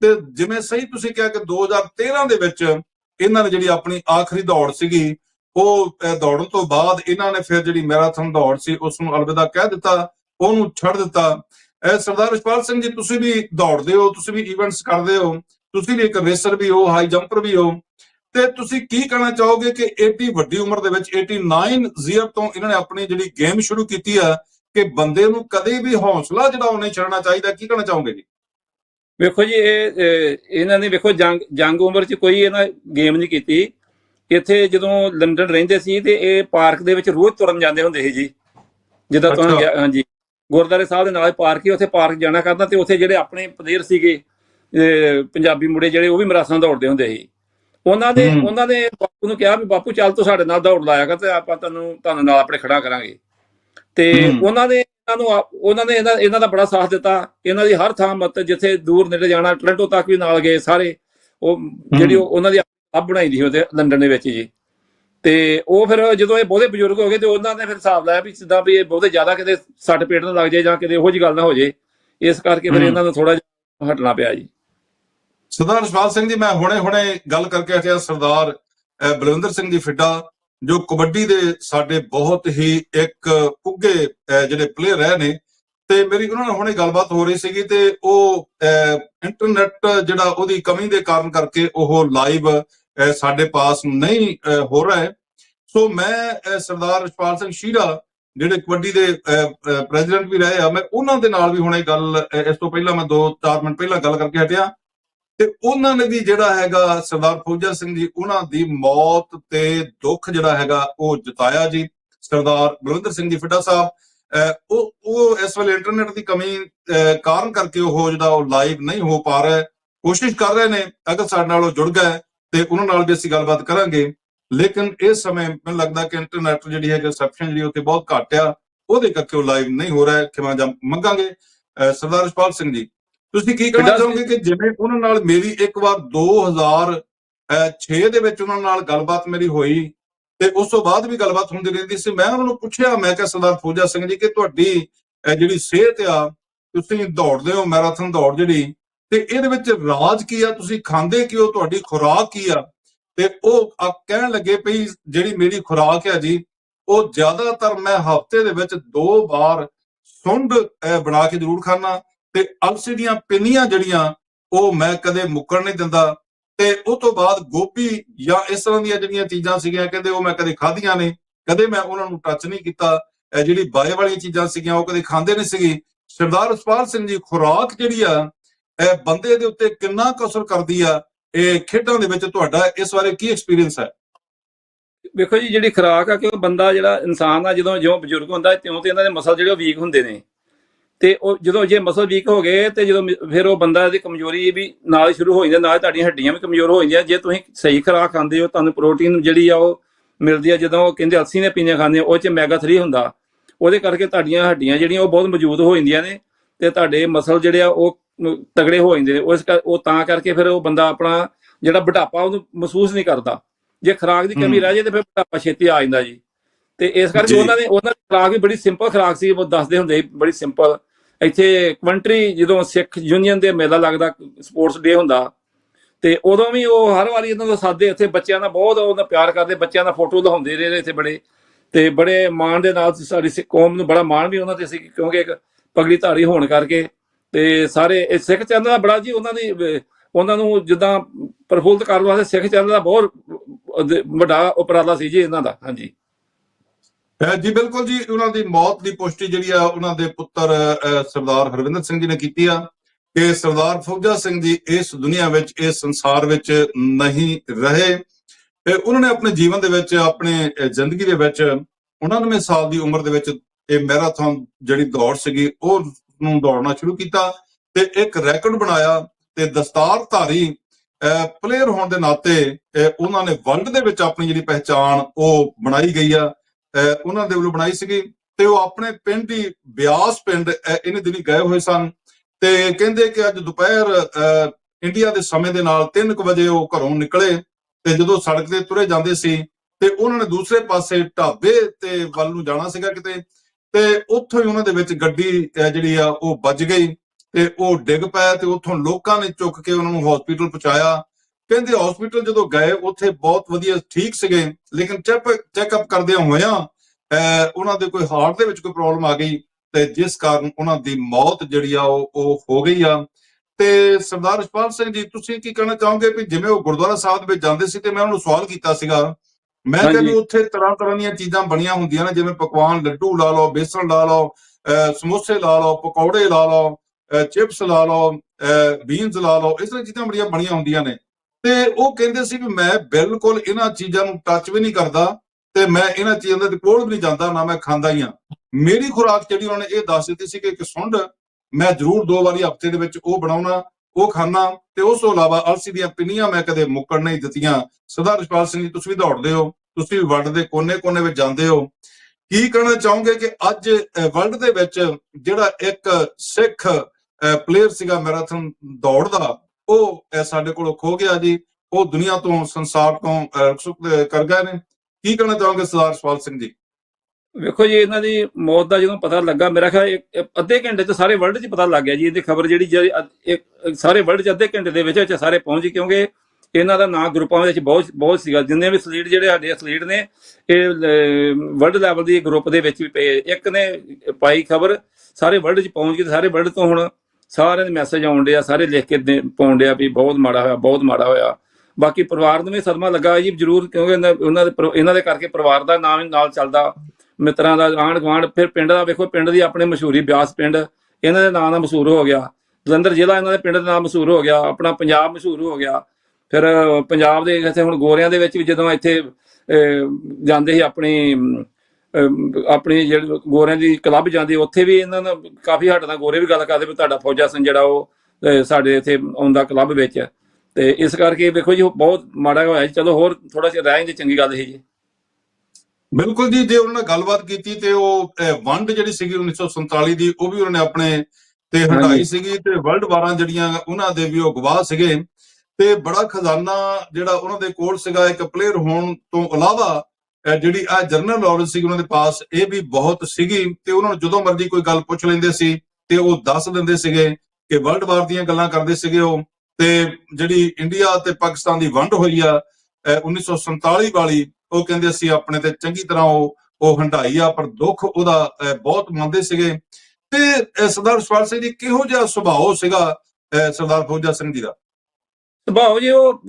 ਤੇ ਜਿਵੇਂ ਸਹੀ ਤੁਸੀਂ ਕਿਹਾ ਕਿ 2013 ਦੇ ਵਿੱਚ ਇਹਨਾਂ ਨੇ ਜਿਹੜੀ ਆਪਣੀ ਆਖਰੀ ਦੌੜ ਸੀਗੀ ਉਹ ਦੌੜਨ ਤੋਂ ਬਾਅਦ ਇਹਨਾਂ ਨੇ ਫਿਰ ਜਿਹੜੀ ਮੈਰਾਥਨ ਦੌੜ ਸੀ ਉਸ ਨੂੰ ਅਲਵਿਦਾ ਕਹਿ ਦਿੱਤਾ, ਉਹਨੂੰ ਛੱਡ ਦਿੱਤਾ। ਸਰਦਾਰ ਰਿਸ਼ਪਾਲ ਸਿੰਘ ਜੀ, ਤੁਸੀਂ ਵੀ ਦੌੜਦੇ ਹੋ, ਤੁਸੀਂ ਵੀ ਇਵੈਂਟਸ ਕਰਦੇ ਹੋ, ਤੁਸੀਂ ਵੀ ਇੱਕ ਰੇਸਰ ਵੀ ਹੋ ਹਾਈ ਜੰਪਰ ਵੀ ਹੋ। ਤੇ ਤੁਸੀਂ ਕੀ ਕਹਿਣਾ ਚਾਹੋਗੇ ਕਿ ਏਡੀ ਵੱਡੀ ਉਮਰ ਦੇ ਵਿੱਚ 89 ਜ਼ੀਰ ਤੋਂ ਇਹਨਾਂ ਨੇ ਆਪਣੀ ਜਿਹੜੀ ਗੇਮ ਸ਼ੁਰੂ ਕੀਤੀ ਆ, ਕਿ ਬੰਦੇ ਨੂੰ ਕਦੇ ਵੀ ਹੌਸਲਾ ਜਿਹੜਾ ਉਹ ਨਹੀਂ ਛੱਡਣਾ ਚਾਹੀਦਾ, ਕੀ ਕਹਿਣਾ ਚਾਹੋਗੇ ਜੀ? ਵੇਖੋ ਜੀ, ਇਹ ਇਹਨਾਂ ਨੇ ਵੇਖੋ, ਜੰਗ ਜੰਗ ਉਮਰ 'ਚ ਕੋਈ ਇਹਨਾਂ ਗੇਮ ਨਹੀਂ ਕੀਤੀ। ਇੱਥੇ ਜਦੋਂ ਲੰਡਨ ਰਹਿੰਦੇ ਸੀ ਤੇ ਇਹ ਪਾਰਕ ਦੇ ਵਿੱਚ ਰੋਜ਼ ਤੁਰਨ ਜਾਂਦੇ ਹੁੰਦੇ ਸੀ ਜੀ। ਜਿੱਦਾਂ ਤੁਹਾਨੂੰ। ਗਿਆ ਹਾਂਜੀ। ਗੁਰਦਾਰੇ ਸਾਹਿਬ ਦੇ ਨਾਲ ਪਾਰਕ ਹੀ ਉੱਥੇ ਪਾਰਕ ਜਾਣਾ ਕਰਦਾ ਤੇ ਉੱਥੇ ਜਿਹੜੇ ਆਪਣੇ ਪਲੇਅਰ ਸੀਗੇ ਪੰਜਾਬੀ ਮੁੰਡੇ ਜਿਹੜੇ ਉਹ ਵੀ ਮਰਾਸਾਂ ਦੌੜਦੇ ਹੁੰਦੇ ਸੀ। ਉਹਨਾਂ ਦੇ। ਉਹਨਾਂ ਨੇ ਬਾਪੂ ਨੂੰ ਕਿਹਾ ਵੀ ਬਾਪੂ ਚੱਲ ਤੂੰ ਸਾਡੇ ਨਾਲ ਦੌੜ ਲਾਇਆ ਕਰ ਤੇ ਆਪਾਂ ਤੈਨੂੰ ਤੁਹਾਨੂੰ ਨਾਲ ਆਪਣੇ ਖੜਾ ਕਰਾਂਗੇ। ਤੇ। ਉਹਨਾਂ ਨੇ ਇਹਨਾਂ ਨੂੰ ਉਹਨਾਂ ਨੇ ਇਹਨਾਂ ਇਹਨਾਂ ਦਾ ਬੜਾ ਸਾਥ ਦਿੱਤਾ। ਇਹਨਾਂ ਦੀ ਹਰ ਥਾਂ ਮਤ ਜਿੱਥੇ ਦੂਰ ਨੇੜੇ ਜਾਣਾ ਟੋਰਾਂਟੋ ਤੱਕ ਵੀ ਨਾਲ ਗਏ ਸਾਰੇ। ਉਹ ਜਿਹੜੀ ਉਹ- ਉਹਨਾਂ ਦੀ ਆਪ ਬਣਾਈ ਦੀ ਉਹਦੇ ਲੰਡਨ ਦੇ ਵਿੱਚ ਜੀ। ਤੇ ਉਹ ਫਿਰ ਜਦੋਂ ਇਹ ਬਹੁਤੇ ਬਜ਼ੁਰਗ ਹੋ ਗਏ ਤੇ ਉਹਨਾਂ ਨੇ ਫਿਰ ਹਿਸਾਬ ਲਾਇਆ ਵੀ ਜਿੱਦਾਂ ਵੀ ਇਹ ਬਹੁਤੇ ਜ਼ਿਆਦਾ ਕਿਤੇ ਸੱਟ ਪੇਟ ਨਾ ਲੱਗ ਜਾਏ ਜਾਂ ਕਿਤੇ ਇਹੋ ਜੀ ਗੱਲ ਨਾ ਹੋ ਜਾਏ ਇਸ ਕਰਕੇ ਫਿਰ। ਇਹਨਾਂ ਨੂੰ ਥੋੜਾ ਜਿਹਾ ਹਟਣਾ ਪਿਆ ਜੀ। ਸਰਦਾਰ ਰਸ਼ਪਾਲ ਸਿੰਘ ਜੀ ਮੈਂ ਹੁਣੇ-ਹੁਣੇ ਗੱਲ ਕਰਕੇ ਹਟਿਆ ਸਰਦਾਰ ਬਲਵਿੰਦਰ ਸਿੰਘ ਜੀ ਫਿੱਡਾ ਜੋ ਕਬੱਡੀ ਦੇ ਸਾਡੇ ਬਹੁਤ ਹੀ ਇੱਕ ਉੱਗੇ ਅਹ, ਜਿਹੜੇ ਪਲੇਅਰ ਰਹੇ ਨੇ। ਤੇ ਮੇਰੀ ਉਹਨਾਂ ਨਾਲ ਹੁਣੇ ਗੱਲਬਾਤ ਹੋ ਰਹੀ ਸੀਗੀ ਤੇ ਉਹ ਇੰਟਰਨੈਟ ਜਿਹੜਾ ਉਹਦੀ ਕਮੀ ਦੇ ਕਾਰਨ ਕਰਕੇ ਉਹ ਲਾਈਵ ਸਾਡੇ ਪਾਸ ਨਹੀਂ ਹੋ ਰਿਹਾ ਹੈ। ਸੋ ਮੈਂ ਸਰਦਾਰ ਰਸ਼ਪਾਲ ਸਿੰਘ ਸ਼ੀਰਾ, ਜਿਹੜੇ ਕਬੱਡੀ ਦੇ ਪ੍ਰੈਜ਼ੀਡੈਂਟ ਵੀ ਰਹੇ ਆ, ਮੈਂ ਉਹਨਾਂ ਦੇ ਨਾਲ ਵੀ ਹੁਣੇ ਗੱਲ ਇਸ ਤੋਂ ਪਹਿਲਾਂ ਮੈਂ 2-4 ਮਿੰਟ ਪਹਿਲਾਂ ਗੱਲ ਕਰਕੇ ਹਟਿਆ। ਤੇ ਉਹਨਾਂ ਨੇ ਵੀ ਜਿਹੜਾ ਹੈਗਾ ਸਰਦਾਰ ਫੌਜਾ ਸਿੰਘ ਜੀ, ਉਹਨਾਂ ਦੀ ਮੌਤ ਤੇ ਦੁੱਖ ਜਿਹੜਾ ਹੈਗਾ ਉਹ ਜਤਾਇਆ ਜੀ। ਸਰਦਾਰ ਬਲਵਿੰਦਰ ਸਿੰਘ ਜੀ ਫਿੱਡਾ ਸਾਹਿਬ, ਅਹ, ਉਹ ਉਹ ਇਸ ਵੇਲੇ ਇੰਟਰਨੈਟ ਦੀ ਕਮੀ ਕਾਰਨ ਕਰਕੇ ਉਹ ਜਿਹੜਾ ਉਹ ਲਾਈਵ ਨਹੀਂ ਹੋ ਪਾ ਰਿਹਾ ਕੋਸ਼ਿਸ਼ ਕਰ ਰਹੇ ਨੇ, ਅਗਰ ਸਾਡੇ ਨਾਲ ਉਹ ਜੁੜ ਗਏ ਤੇ ਉਹਨਾਂ ਨਾਲ ਵੀ ਅਸੀਂ ਗੱਲਬਾਤ ਕਰਾਂਗੇ। ਲੇਕਿਨ ਇਸ ਸਮੇਂ ਮੈਨੂੰ ਲੱਗਦਾ ਕਿ ਇੰਟਰਨੈਟ ਜਿਹੜੀ ਹੈ ਰਿਸੈਪਸ਼ਨ ਜਿਹੜੀ ਉੱਥੇ ਬਹੁਤ ਘੱਟ ਆ। ਉਹਦੇ ਕਰਕੇ ਉਹ ਲਾਈਵ ਨਹੀਂ ਹੋ ਰਿਹਾ ਹੈ। ਖਿਮਾ ਜਾਂ ਮੰਗਾਂਗੇ। ਸਰਦਾਰ ਰਸ਼ਪਾਲ ਸਿੰਘ ਜੀ ਤੁਸੀਂ ਕੀ ਕਹਿਣਾ ਚਾਹੋਗੇ ਕਿ ਜਿਵੇਂ ਉਹਨਾਂ ਨਾਲ ਮੇਰੀ ਇੱਕ ਵਾਰ 2006 ਦੇ ਵਿੱਚ ਉਹਨਾਂ ਨਾਲ ਗੱਲਬਾਤ ਮੇਰੀ ਹੋਈ ਤੇ ਉਸ ਤੋਂ ਬਾਅਦ ਵੀ ਗੱਲਬਾਤ ਹੁੰਦੀ ਰਹਿੰਦੀ ਸੀ। ਮੈਂ ਉਹਨਾਂ ਨੂੰ ਪੁੱਛਿਆ ਮੈਂ ਕਿਹਾ ਸਰਦਾਰ ਫੌਜਾ ਸਿੰਘ ਜੀ ਕਿ ਤੁਹਾਡੀ ਜਿਹੜੀ ਸਿਹਤ ਆ ਤੁਸੀਂ ਦੌੜਦੇ ਹੋ ਮੈਰਾਥਨ ਦੌੜ ਜਿਹੜੀ ਤੇ ਇਹਦੇ ਵਿੱਚ ਰਾਜ ਕੀ ਆ? ਤੁਸੀਂ ਖਾਂਦੇ ਕੀ ਹੋ ਤੁਹਾਡੀ ਖੁਰਾਕ ਕੀ ਆ? ਤੇ ਉਹ ਕਹਿਣ ਲੱਗੇ ਵੀ ਜਿਹੜੀ ਮੇਰੀ ਖੁਰਾਕ ਹੈ ਜੀ, ਉਹ ਜ਼ਿਆਦਾਤਰ ਮੈਂ ਹਫ਼ਤੇ ਦੇ ਵਿੱਚ ਦੋ ਵਾਰ ਸੁੰਡ ਬਣਾ ਕੇ ਜ਼ਰੂਰ ਖਾਣਾ ਤੇ ਅਲਸੀ ਦੀਆਂ ਪਿੰਨੀਆਂ ਜਿਹੜੀਆਂ, ਉਹ ਮੈਂ ਕਦੇ ਮੁੱਕਣ ਨਹੀਂ ਦਿੰਦਾ। ਤੇ ਉਹ ਤੋਂ ਬਾਅਦ ਗੋਭੀ ਜਾਂ ਇਸ ਤਰ੍ਹਾਂ ਦੀਆਂ ਜਿਹੜੀਆਂ ਚੀਜ਼ਾਂ ਸੀਗੀਆਂ, ਕਹਿੰਦੇ ਉਹ ਮੈਂ ਕਦੇ ਖਾਧੀਆਂ ਨੇ ਕਦੇ ਮੈਂ ਉਹਨਾਂ ਨੂੰ ਟੱਚ ਨਹੀਂ ਕੀਤਾ। ਜਿਹੜੀ ਬਾਏ ਵਾਲੀਆਂ ਚੀਜ਼ਾਂ ਸੀਗੀਆਂ, ਉਹ ਕਦੇ ਖਾਂਦੇ ਨਹੀਂ ਸੀਗੇ। ਸਰਦਾਰ ਉਸਪਾਲ ਸਿੰਘ ਜੀ, ਖੁਰਾਕ ਜਿਹੜੀ ਆ ਬੰਦੇ ਦੇ ਉੱਤੇ ਕਿੰਨਾ ਕੁ ਕਰਦੀ ਆ ਇਹ ਖੇਡਾਂ ਦੇ ਵਿੱਚ ਤੁਹਾਡਾ ਇਸ ਬਾਰੇ ਕੀ ਐਕਸਪੀਰੀਅੰਸ ਹੈ? ਵੇਖੋ ਜੀ ਜਿਹੜੀ ਖੁਰਾਕ ਆ ਕਿ ਬੰਦਾ ਜਿਹੜਾ ਇਨਸਾਨ ਆ ਜਦੋਂ ਜਿਉਂ ਬਜ਼ੁਰਗ ਹੁੰਦਾ ਤਿਉਂ ਤੇ ਇਹਨਾਂ ਦੇ ਮਸਲ ਜਿਹੜੇ ਵੀਕ ਹੁੰਦੇ ਨੇ। ਤੇ ਉਹ ਜਦੋਂ ਜੇ ਮਸਲ ਵੀਕ ਹੋ ਗਏ ਤੇ ਜਦੋਂ ਫਿਰ ਉਹ ਬੰਦਾ ਦੀ ਕਮਜ਼ੋਰੀ ਵੀ ਨਾਲ ਸ਼ੁਰੂ ਹੋ ਜਾਂਦੀ ਹੈ, ਨਾਲ ਤੁਹਾਡੀਆਂ ਹੱਡੀਆਂ ਵੀ ਕਮਜ਼ੋਰ ਹੋ ਜਾਂਦੀਆਂ। ਜੇ ਤੁਸੀਂ ਸਹੀ ਖੁਰਾਕ ਖਾਂਦੇ ਹੋ ਤੁਹਾਨੂੰ ਪ੍ਰੋਟੀਨ ਜਿਹੜੀ ਆ ਉਹ ਮਿਲਦੀ ਆ। ਜਦੋਂ ਉਹ ਕਹਿੰਦੇ ਅਲਸੀ ਨੇ ਪੀਣੀਆਂ ਖਾਂਦੇ ਉਹ ਚ ਮੈਗਾ 3 ਹੁੰਦਾ। ਉਹਦੇ ਕਰਕੇ ਤੁਹਾਡੀਆਂ ਹੱਡੀਆਂ ਜਿਹੜੀਆਂ ਉਹ ਬਹੁਤ ਮਜ਼ਬੂਤ ਹੋ ਜਾਂਦੀਆਂ ਨੇ। ਤੇ ਤੁਹਾਡੇ ਮਸਲ ਜਿਹੜੇ ਆ ਉਹ ਤਗੜੇ ਹੋ ਜਾਂਦੇ ਨੇ ਉਸ ਕਰ- ਉਹ ਤਾਂ ਕਰਕੇ ਫਿਰ ਉਹ ਬੰਦਾ ਆਪਣਾ ਜਿਹੜਾ ਬੁਢਾਪਾ ਉਹਨੂੰ ਮਹਿਸੂਸ ਨਹੀਂ ਕਰਦਾ ਜੇ ਖੁਰਾਕ ਦੀ ਕਮੀ। ਰਹਿ ਜੇ ਤੇ ਫਿਰ ਬੁਢਾਪਾ ਛੇਤੀ ਆ ਜਾਂਦਾ ਜੀ ਤੇ ਇਸ ਕਰਕੇ। ਉਹਨਾਂ ਨੇ ਉਹਨਾਂ ਦੀ ਖੁਰਾਕ ਵੀ ਬੜੀ ਸਿੰਪਲ ਖੁਰਾਕ ਸੀ ਉਹ ਦੱਸਦੇ ਹੁੰਦੇ ਬੜੀ ਸਿੰਪਲ ਇੱਥੇ ਕਵੰਟਰੀ ਜਦੋਂ ਸਿੱਖ ਯੂਨੀਅਨ ਦੇ ਮੇਲਾ ਲੱਗਦਾ ਸਪੋਰਟਸ ਡੇ ਹੁੰਦਾ ਤੇ ਉਦੋਂ ਵੀ ਉਹ ਹਰ ਵਾਰੀ ਇਹਨਾਂ ਦਾ ਸਾਦੇ ਇੱਥੇ ਬੱਚਿਆਂ ਦਾ ਬਹੁਤ ਉਹਨਾਂ ਪਿਆਰ ਕਰਦੇ ਬੱਚਿਆਂ ਦਾ ਫੋਟੋ ਦਿਖਾਉਂਦੇ ਰਹੇ ਇੱਥੇ ਬੜੇ ਤੇ ਬੜੇ ਮਾਣ ਦੇ ਨਾਲ ਸਾਡੀ ਸਿੱਖ ਕੌਮ ਨੂੰ ਬੜਾ ਮਾਣ ਵੀ ਉਹਨਾਂ ਤੇ ਸੀ ਕਿਉਂਕਿ ਇੱਕ ਪਗੜੀ ਧਾਰੀ ਹੋਣ ਕਰਕੇ ਤੇ ਸਾਰੇ, ਇਹ ਸਿੱਖ ਚੈਨਲ ਦਾ ਬੜਾ ਜੀ ਉਹਨਾਂ ਦੀ ਉਹਨਾਂ ਨੂੰ ਜਿੱਦਾਂ ਪ੍ਰਫੁੱਲਤ ਕਰਨ ਵਾਸਤੇ ਸਿੱਖ ਚੈਨਲ ਦਾ ਬਹੁਤ ਵੱਡਾ ਉਪਰਾਲਾ ਸੀ ਜੀ ਇਹਨਾਂ ਦਾ, ਹਾਂਜੀ। ਜੀ, ਬਿਲਕੁਲ ਜੀ, ਉਹਨਾਂ ਦੀ ਮੌਤ ਦੀ ਪੁਸ਼ਟੀ ਜਿਹੜੀ ਆ, ਉਹਨਾਂ ਦੇ ਪੁੱਤਰ ਸਰਦਾਰ ਹਰਵਿੰਦਰ ਸਿੰਘ ਜੀ ਨੇ ਕੀਤੀ ਆ। ਕਿ ਸਰਦਾਰ ਫੌਜਾ ਸਿੰਘ ਜੀ ਇਸ ਦੁਨੀਆ ਵਿੱਚ, ਇਸ ਸੰਸਾਰ ਵਿੱਚ ਨਹੀਂ ਰਹੇ। ਤੇ ਉਹਨਾਂ ਨੇ ਆਪਣੇ ਜੀਵਨ ਦੇ ਵਿੱਚ, ਆਪਣੇ ਜ਼ਿੰਦਗੀ ਦੇ ਵਿੱਚ 99 ਸਾਲ ਦੀ ਉਮਰ ਦੇ ਵਿੱਚ ਇਹ ਮੈਰਾਥਨ ਜਿਹੜੀ ਦੌੜ ਸੀਗੀ, ਉਹ ਨੂੰ ਦੌੜਨਾ ਸ਼ੁਰੂ ਕੀਤਾ ਤੇ ਇੱਕ ਰੈਕੋਰਡ ਬਣਾਇਆ ਤੇ ਦਸਤਾਰਧਾਰੀ ਪਲੇਅਰ ਹੋਣ ਦੇ ਨਾਤੇ ਉਹਨਾਂ ਨੇ ਵਰਲਡ ਦੇ ਵਿੱਚ ਆਪਣੀ ਜਿਹੜੀ ਪਹਿਚਾਣ ਉਹ ਬਣਾਈ ਗਈ ਆ। ਉਹਨਾਂ ਦੇ ਵੱਲੋਂ ਬਣਾਈ ਸੀਗੀ ਤੇ ਉਹ ਆਪਣੇ ਪਿੰਡ ਹੀ ਬਿਆਸ ਪਿੰਡ ਇਹਨੇ ਦਿਨੀ ਗਏ ਹੋਏ ਸਨ ਤੇ ਕਹਿੰਦੇ ਕਿ ਅੱਜ ਦੁਪਹਿਰ ਅਹ, ਇੰਡੀਆ ਦੇ ਸਮੇਂ ਦੇ ਨਾਲ 3:00 ਵਜੇ ਉਹ ਘਰੋਂ ਨਿਕਲੇ ਤੇ ਜਦੋਂ ਸੜਕ ਤੇ ਤੁਰੇ ਜਾਂਦੇ ਸੀ ਤੇ ਉਹਨਾਂ ਨੇ ਦੂਸਰੇ ਪਾਸੇ ਢਾਬੇ ਤੇ ਵੱਲ ਨੂੰ ਜਾਣਾ ਸੀਗਾ ਕਿਤੇ ਤੇ ਉੱਥੋਂ ਹੀ ਉਹਨਾਂ ਦੇ ਵਿੱਚ ਗੱਡੀ ਜਿਹੜੀ ਆ ਉਹ ਵੱਜ ਗਈ ਤੇ ਉਹ ਡਿੱਗ ਪਿਆ ਤੇ ਉੱਥੋਂ ਲੋਕਾਂ ਨੇ ਚੁੱਕ ਕੇ ਉਹਨਾਂ ਨੂੰ ਹਸਪੀਟਲ ਪਹੁੰਚਾਇਆ। ਕਹਿੰਦੇ ਹਸਪੀਟਲ ਜਦੋਂ ਗਏ ਉੱਥੇ ਬਹੁਤ ਵਧੀਆ ਠੀਕ ਸੀਗੇ ਲੇਕਿਨ ਚੈੱਕ ਚੈੱਕਅਪ ਕਰਦਿਆਂ ਹੋਇਆ ਅਹ, ਉਹਨਾਂ ਦੇ ਕੋਈ ਹਾਰਟ ਦੇ ਵਿੱਚ ਕੋਈ ਪ੍ਰੋਬਲਮ ਆ ਗਈ ਤੇ ਜਿਸ ਕਾਰਨ ਉਹਨਾਂ ਦੀ ਮੌਤ ਜਿਹੜੀ ਆ ਉਹ ਉਹ ਹੋ ਗਈ ਆ। ਤੇ ਸਰਦਾਰ ਰਛਪਾਲ ਸਿੰਘ ਜੀ ਤੁਸੀਂ ਕੀ ਕਹਿਣਾ ਚਾਹੋਗੇ ਵੀ ਜਿਵੇਂ ਉਹ ਗੁਰਦੁਆਰਾ ਸਾਹਿਬ ਵਿੱਚ ਜਾਂਦੇ ਸੀ ਤੇ ਮੈਂ ਉਹਨਾਂ ਨੂੰ ਸਵਾਲ ਕੀਤਾ ਸੀਗਾ ਮੈਂ ਹਾਂਜੀ। ਉੱਥੇ ਤਰ੍ਹਾਂ ਤਰ੍ਹਾਂ ਦੀਆਂ ਚੀਜ਼ਾਂ ਬਣੀਆਂ ਹੁੰਦੀਆਂ ਨੇ ਜਿਵੇਂ ਪਕਵਾਨ ਲੱਡੂ ਲਾ ਲਓ ਬੇਸਣ ਲਾ ਲਓ ਸਮੋਸੇ ਲਾ ਲਓ ਪਕੌੜੇ ਲਾ ਲਓ ਚਿਪਸ ਲਾ ਲਓ ਬੀਨਸ ਲਾ ਲਓ ਇਸ ਤਰ੍ਹਾਂ ਚੀਜ਼ਾਂ ਬੜੀਆਂ ਬਣੀਆਂ ਹੁੰਦੀਆਂ ਨੇ ਤੇ ਉਹ ਕਹਿੰਦੇ ਸੀ ਵੀ ਮੈਂ ਬਿਲਕੁਲ ਇਹਨਾਂ ਚੀਜ਼ਾਂ ਨੂੰ ਟੱਚ ਵੀ ਨਹੀਂ ਕਰਦਾ ਤੇ ਮੈਂ ਇਹਨਾਂ ਚੀਜ਼ਾਂ ਦੇ ਕੋਲ ਵੀ ਨਹੀਂ ਜਾਂਦਾ ਨਾ ਮੈਂ ਖਾਂਦਾ ਹੀ ਆ ਮੇਰੀ ਖੁਰਾਕ ਜਿਹੜੀ ਉਹਨਾਂ ਨੇ ਇਹ ਦੱਸ ਦਿੱਤੀ ਸੀ ਕਿ ਇੱਕ ਸੁੰਡ ਮੈਂ ਜ਼ਰੂਰ ਦੋ ਵਾਰੀ ਹਫ਼ਤੇ ਦੇ ਵਿੱਚ ਉਹ ਬਣਾਉਣਾ ਉਹ ਖਾਣਾ ਤੇ ਉਸ ਤੋਂ ਇਲਾਵਾ ਅਲਸੀ ਦੀਆਂ ਪਿੰਨੀਆਂ ਮੈਂ ਕਦੇ ਮੁੱਕਣ ਨਹੀਂ ਦਿੱਤੀਆਂ। ਸਰਦਾਰ ਰਸਪਾਲ ਸਿੰਘ ਜੀ, ਤੁਸੀਂ ਵੀ ਦੌੜਦੇ ਹੋ, ਤੁਸੀਂ ਵੀ ਵਰਲਡ ਦੇ ਕੋਨੇ-ਕੋਨੇ ਵਿੱਚ ਜਾਂਦੇ ਹੋ। ਕੀ ਕਹਿਣਾ ਚਾਹੋਗੇ ਕਿ ਅੱਜ ਵਰਲਡ ਦੇ ਵਿੱਚ ਜਿਹੜਾ ਇੱਕ ਸਿੱਖ ਪਲੇਅਰ ਸੀਗਾ ਮੈਰਾਥਨ ਦੌੜ ਦਾ ਉਹ ਸਾਡੇ ਕੋਲੋਂ ਖੋ ਗਿਆ ਜੀ। ਉਹ ਦੁਨੀਆ ਤੋਂ ਸੰਸਾਰ ਤੋਂ ਰੁਖਸਤ ਕਰ ਗਏ ਨੇ। ਕੀ ਕਹਿਣਾ ਚਾਹੋਗੇ ਸਰਦਾਰ ਸਵਾਲ ਸਿੰਘ ਜੀ? ਵੇਖੋ ਜੀ, ਇਹਨਾਂ ਦੀ ਮੌਤ ਦਾ ਜਦੋਂ ਪਤਾ ਲੱਗਾ, ਮੇਰਾ ਖਿਆਲ ਅੱਧੇ ਘੰਟੇ ਚ ਸਾਰੇ ਵਰਲਡ 'ਚ ਪਤਾ ਲੱਗ ਗਿਆ ਜੀ, ਇਹਦੀ ਖਬਰ ਜਿਹੜੀ ਜਿਹੜੀ ਸਾਰੇ ਵਰਲਡ 'ਚ ਅੱਧੇ ਘੰਟੇ ਦੇ ਵਿੱਚ ਵਿੱਚ ਸਾਰੇ ਪਹੁੰਚ ਗਏ, ਕਿਉਂਕਿ ਇਹਨਾਂ ਦਾ ਨਾਂ ਗਰੁੱਪਾਂ ਵਿੱਚ ਬਹੁਤ ਬਹੁਤ ਸੀਗਾ। ਜਿੰਨੇ ਵੀ ਐਥਲੀਟ ਜਿਹੜੇ ਸਾਡੇ ਐਥਲੀਟ ਨੇ, ਇਹ ਵਰਲਡ ਲੈਵਲ ਦੀ ਗਰੁੱਪ ਦੇ ਵਿੱਚ ਵੀ ਪਏ। ਇੱਕ ਨੇ ਪਾਈ ਖਬਰ, ਸਾਰੇ ਵਰਲਡ 'ਚ ਪਹੁੰਚ ਗਈ ਤੇ ਸਾਰੇ ਵਰਲਡ ਤੋਂ ਹੁਣ ਸਾਰਿਆਂ ਦੇ ਮੈਸੇਜ ਆਉਣ ਡਿਆ ਸਾਰੇ ਲਿਖ ਕੇ ਦੇ- ਪਾਉਣ ਡਿਆ ਵੀ ਬਹੁਤ ਮਾੜਾ ਹੋਇਆ, ਬਹੁਤ ਮਾੜਾ ਹੋਇਆ। ਬਾਕੀ ਪਰਿਵਾਰ ਨੂੰ ਵੀ ਸਦਮਾ ਲੱਗਾ ਜੀ, ਜ਼ਰੂਰ, ਕਿਉਂਕਿ ਇਹਨਾਂ, ਉਹਨਾਂ ਦੇ ਪਰ- ਇਹਨਾਂ ਦੇ ਕਰਕੇ ਪਰਿਵਾਰ ਦਾ ਨਾਮ ਵੀ ਨਾਲ ਚੱਲਦਾ। ਮਿੱਤਰਾਂ ਦਾ ਆਂਢ ਗੁਆਂਢ, ਫਿਰ ਪਿੰਡ ਦਾ ਵੇਖੋ, ਪਿੰਡ ਦੀ ਆਪਣੇ ਮਸ਼ਹੂਰੀ ਬਿਆਸ ਪਿੰਡ, ਇਹਨਾਂ ਦੇ ਨਾਂ ਨਾਲ ਮਸ਼ਹੂਰ ਹੋ ਗਿਆ। ਜਲੰਧਰ ਜ਼ਿਲ੍ਹਾ ਇਹਨਾਂ ਦੇ ਪਿੰਡ ਦਾ ਨਾਮ ਮਸ਼ਹੂਰ ਹੋ ਗਿਆ, ਆਪਣਾ ਪੰਜਾਬ ਮਸ਼ਹੂਰ ਹੋ ਗਿਆ। ਫਿਰ ਪੰਜਾਬ ਦੇ ਇੱਥੇ ਹੁਣ ਗੋਰਿਆਂ ਦੇ ਵਿੱਚ ਵੀ ਜਦੋਂ ਇੱਥੇ ਜਾਂਦੇ ਸੀ ਆਪਣੀ ਆਪਣੀ ਜਿਹੜੀ ਗੋਰਿਆਂ ਦੀ ਕਲੱਬ ਜਾਂਦੀ, ਉੱਥੇ ਵੀ ਇਹਨਾਂ ਨਾਲ ਕਾਫੀ ਹੱਦ ਨਾਲ ਗੋਰੇ ਵੀ ਗੱਲ ਕਰਦੇ ਵੀ ਤੁਹਾਡਾ ਫੌਜਾ ਸਿੰਘ ਜਿਹੜਾ ਉਹ ਸਾਡੇ ਇੱਥੇ ਆਉਂਦਾ ਕਲੱਬ ਵਿੱਚ। ਤੇ ਇਸ ਕਰਕੇ ਵੇਖੋ ਜੀ ਉਹ ਬਹੁਤ ਮਾੜਾ ਹੋਇਆ ਜੀ ਚਲੋ ਹੋਰ ਥੋੜਾ ਜਿਹਾ ਰਹਿਣ ਜਾਂਦੇ ਚੰਗੀ ਗੱਲ ਸੀ ਜੀ। ਬਿਲਕੁਲ ਜੀ ਜੇ ਉਹਨਾਂ ਨਾਲ ਗੱਲਬਾਤ ਕੀਤੀ ਤੇ ਉਹ ਵੰਡ ਜਿਹੜੀ ਸੀਗੀ 1947 ਦੀ ਉਹ ਵੀ ਉਹਨਾਂ ਨੇ ਆਪਣੇ ਤੇ ਹਟਾਈ। ਸੀਗੀ ਤੇ ਵਰਲਡ ਵਾਰਾਂ ਜਿਹੜੀਆਂ ਉਹਨਾਂ ਦੇ ਵੀ ਉਹ ਗਵਾਹ ਸੀਗੇ। ਤੇ ਬੜਾ ਖਜ਼ਾਨਾ ਜਿਹੜਾ ਉਹਨਾਂ ਦੇ ਕੋਲ ਸੀਗਾ ਇੱਕ ਪਲੇਅਰ ਹੋਣ ਤੋਂ ਇਲਾਵਾ ਜਿਹੜੀ ਆ ਜਰਨਲ ਨੌਲੇਜ ਸੀ ਉਹਨਾਂ ਦੇ ਪਾਸ ਇਹ ਵੀ ਬਹੁਤ ਸੀਗੀ। ਤੇ ਉਹਨਾਂ ਨੂੰ ਜਦੋਂ ਮਰਜ਼ੀ ਕੋਈ ਗੱਲ ਪੁੱਛ ਲੈਂਦੇ ਸੀ ਤੇ ਉਹ ਦੱਸ ਦਿੰਦੇ ਸੀਗੇ ਕਿ ਵਰਲਡ ਵਾਰ ਦੀਆਂ ਗੱਲਾਂ ਕਰਦੇ ਸੀਗੇ ਉਹ। ਤੇ ਜਿਹੜੀ ਇੰਡੀਆ ਤੇ ਪਾਕਿਸਤਾਨ ਦੀ ਵੰਡ ਹੋਈ ਆ ਅਹ 1947 ਵਾਲੀ ਉਹ ਕਹਿੰਦੇ ਅਸੀਂ ਆਪਣੇ ਤੇ ਚੰਗੀ ਤਰ੍ਹਾਂ ਉਹ ਉਹ ਹੰਡਾਈ ਆ ਪਰ ਦੁੱਖ ਉਹਦਾ ਬਹੁਤ ਮੰਨਦੇ ਸੀਗੇ। ਤੇ ਸਰਦਾਰ ਸਵਾਲ ਸਿੰਘ ਜੀ ਕਿਹੋ ਜਿਹਾ ਸੁਭਾਅ ਸੀਗਾ ਸਰਦਾਰ ਫੌਜਾ ਸਿੰਘ ਜੀ ਦਾ? ਸੁਭਾਅ ਜੀ ਉਹ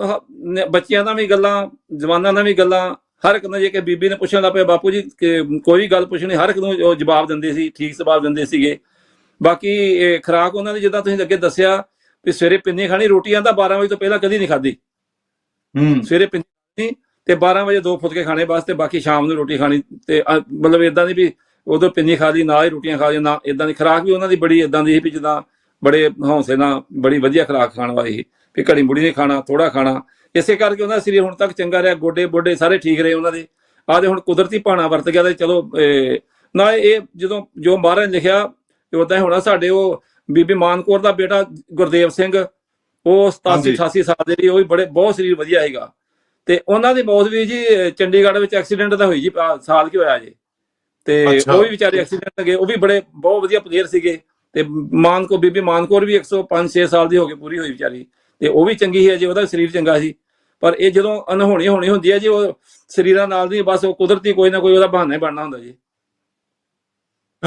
ਬੱਚਿਆਂ ਦਾ ਵੀ ਗੱਲਾਂ ਜਵਾਨਾਂ ਦਾ ਵੀ ਗੱਲਾਂ ਹਰ ਇੱਕ ਨੂੰ ਜੇ ਕਿ ਬੀਬੀ ਨੇ ਪੁੱਛਣ ਲੱਗ ਪਿਆ ਬਾਪੂ ਜੀ ਕਿ ਕੋਈ ਗੱਲ ਪੁੱਛਣੀ ਹਰ ਇੱਕ ਨੂੰ ਉਹ ਜਵਾਬ ਦਿੰਦੇ ਸੀ ਠੀਕ ਜਵਾਬ ਦਿੰਦੇ ਸੀਗੇ। ਬਾਕੀ ਇਹ ਖਰਾਕ ਉਹਨਾਂ ਦੀ ਜਿੱਦਾਂ ਤੁਸੀਂ ਅੱਗੇ ਦੱਸਿਆ ਵੀ ਸਵੇਰੇ ਪਿੰਨੀ ਖਾਣੀ ਰੋਟੀਆਂ ਤਾਂ 12 ਵਜੇ ਤੋਂ ਪਹਿਲਾਂ ਕਦੀ ਨਹੀਂ ਖਾਧੀ। ਹੂੰ। ਸਵੇਰੇ ਪਿੰਨੀ ਤੇ 12 ਵਜੇ ਦੋ ਫੁਲਕੇ ਖਾਣੇ ਵਾਸਤੇ ਬਾਕੀ ਸ਼ਾਮ ਨੂੰ ਰੋਟੀ ਖਾਣੀ ਤੇ ਮਤਲਬ ਇਦਾਂ ਦੀ ਵੀ ਉਦੋਂ ਪਿੰਨੀ ਖਾ ਲਈ ਨਾਲ ਹੀ ਰੋਟੀਆਂ ਖਾ ਲਈ ਨਾ ਇਦਾਂ ਦੀ ਖਰਾਕ ਵੀ ਉਹਨਾਂ ਦੀ ਬੜੀ ਇਦਾਂ ਦੀ ਸੀ ਵੀ ਜਿੱਦਾਂ ਬੜੇ ਹੌਂਸਲੇ ਨਾਲ ਬੜੀ ਵਧੀਆ ਖਰਾਕ ਖਾਣ ਵਾਲੀ ਸੀ ਵੀ ਘੜੀ ਮੁੜੀ ਨਹੀਂ ਖਾਣਾ ਥੋੜਾ ਖਾਣਾ। ਇਸੇ ਕਰਕੇ ਉਹਨਾਂ ਦਾ ਸਰੀਰ ਹੁਣ ਤੱਕ ਚੰਗਾ ਰਿਹਾ ਗੋਡੇ ਬੋਡੇ ਸਾਰੇ ਠੀਕ ਰਹੇ ਉਹਨਾਂ ਦੇ। ਆਦੇ ਹੁਣ ਕੁਦਰਤੀ ਭਾਣਾ ਵਰਤ ਗਿਆ ਤੇ ਚਲੋ ਨਾਲ ਇਹ ਜਦੋਂ ਜੋ ਮਹਾਰਾਜ ਨੇ ਲਿਖਿਆ ਤੇ ਉਦਾਂ ਹੀ ਹੋਣਾ ਸਾਡੇ ਉਹ ਬੀਬੀ ਮਾਨਕੌਰ ਦਾ ਬੇਟਾ ਗੁਰਦੇਵ ਸਿੰਘ ਉਹ 87 ਹਾਂਜੀ। 88 ਸਾਲ ਦੇ ਸੀ ਉਹ ਵੀ ਬੜੇ ਬਹੁਤ ਸਰੀਰ ਵਧੀਆ ਹੈਗਾ ਤੇ ਉਹਨਾਂ ਦੀ ਮੌਤ ਵੀ ਜੀ ਚੰਡੀਗੜ੍ਹ ਵਿੱਚ ਐਕਸੀਡੈਂਟ ਦਾ ਹੋਈ ਜੀ ਸਾਲ ਕੀ ਹੋਇਆ ਜੀ। ਤੇ। ਉਹ ਵੀ ਵਿਚਾਰੇ ਐਕਸੀਡੈਂਟ ਗਏ ਉਹ ਵੀ ਬੜੇ ਬਹੁਤ ਵਧੀਆ ਪਲੇਅਰ ਸੀਗੇ। ਤੇ ਮਾਨ ਕੋ ਬੀਬੀ ਮਾਨਕੌਰ ਵੀ 105 6 ਸਾਲ ਦੀ ਹੋ ਕੇ ਪੂਰੀ ਹੋਈ ਵਿਚਾਰੀ। ਤੇ ਉਹ ਵੀ ਚੰਗੀ ਹੈ ਜੀ ਉਹਦਾ ਸਰੀਰ ਚੰਗਾ ਸੀ। ਪਰ ਇਹ ਜਦੋਂ ਅਨਹੋਣੀ ਹੋਣੀ ਹੁੰਦੀ ਹੈ ਜੀ ਉਹ ਸਰੀਰਾਂ ਨਾਲ ਨਹੀਂ ਬਸ ਉਹ ਕੁਦਰਤੀ ਕੋਈ ਨਾ ਕੋਈ ਉਹਦਾ ਬਹਾਨਾ ਹੀ ਬਣਨਾ ਹੁੰਦਾ ਜੀ।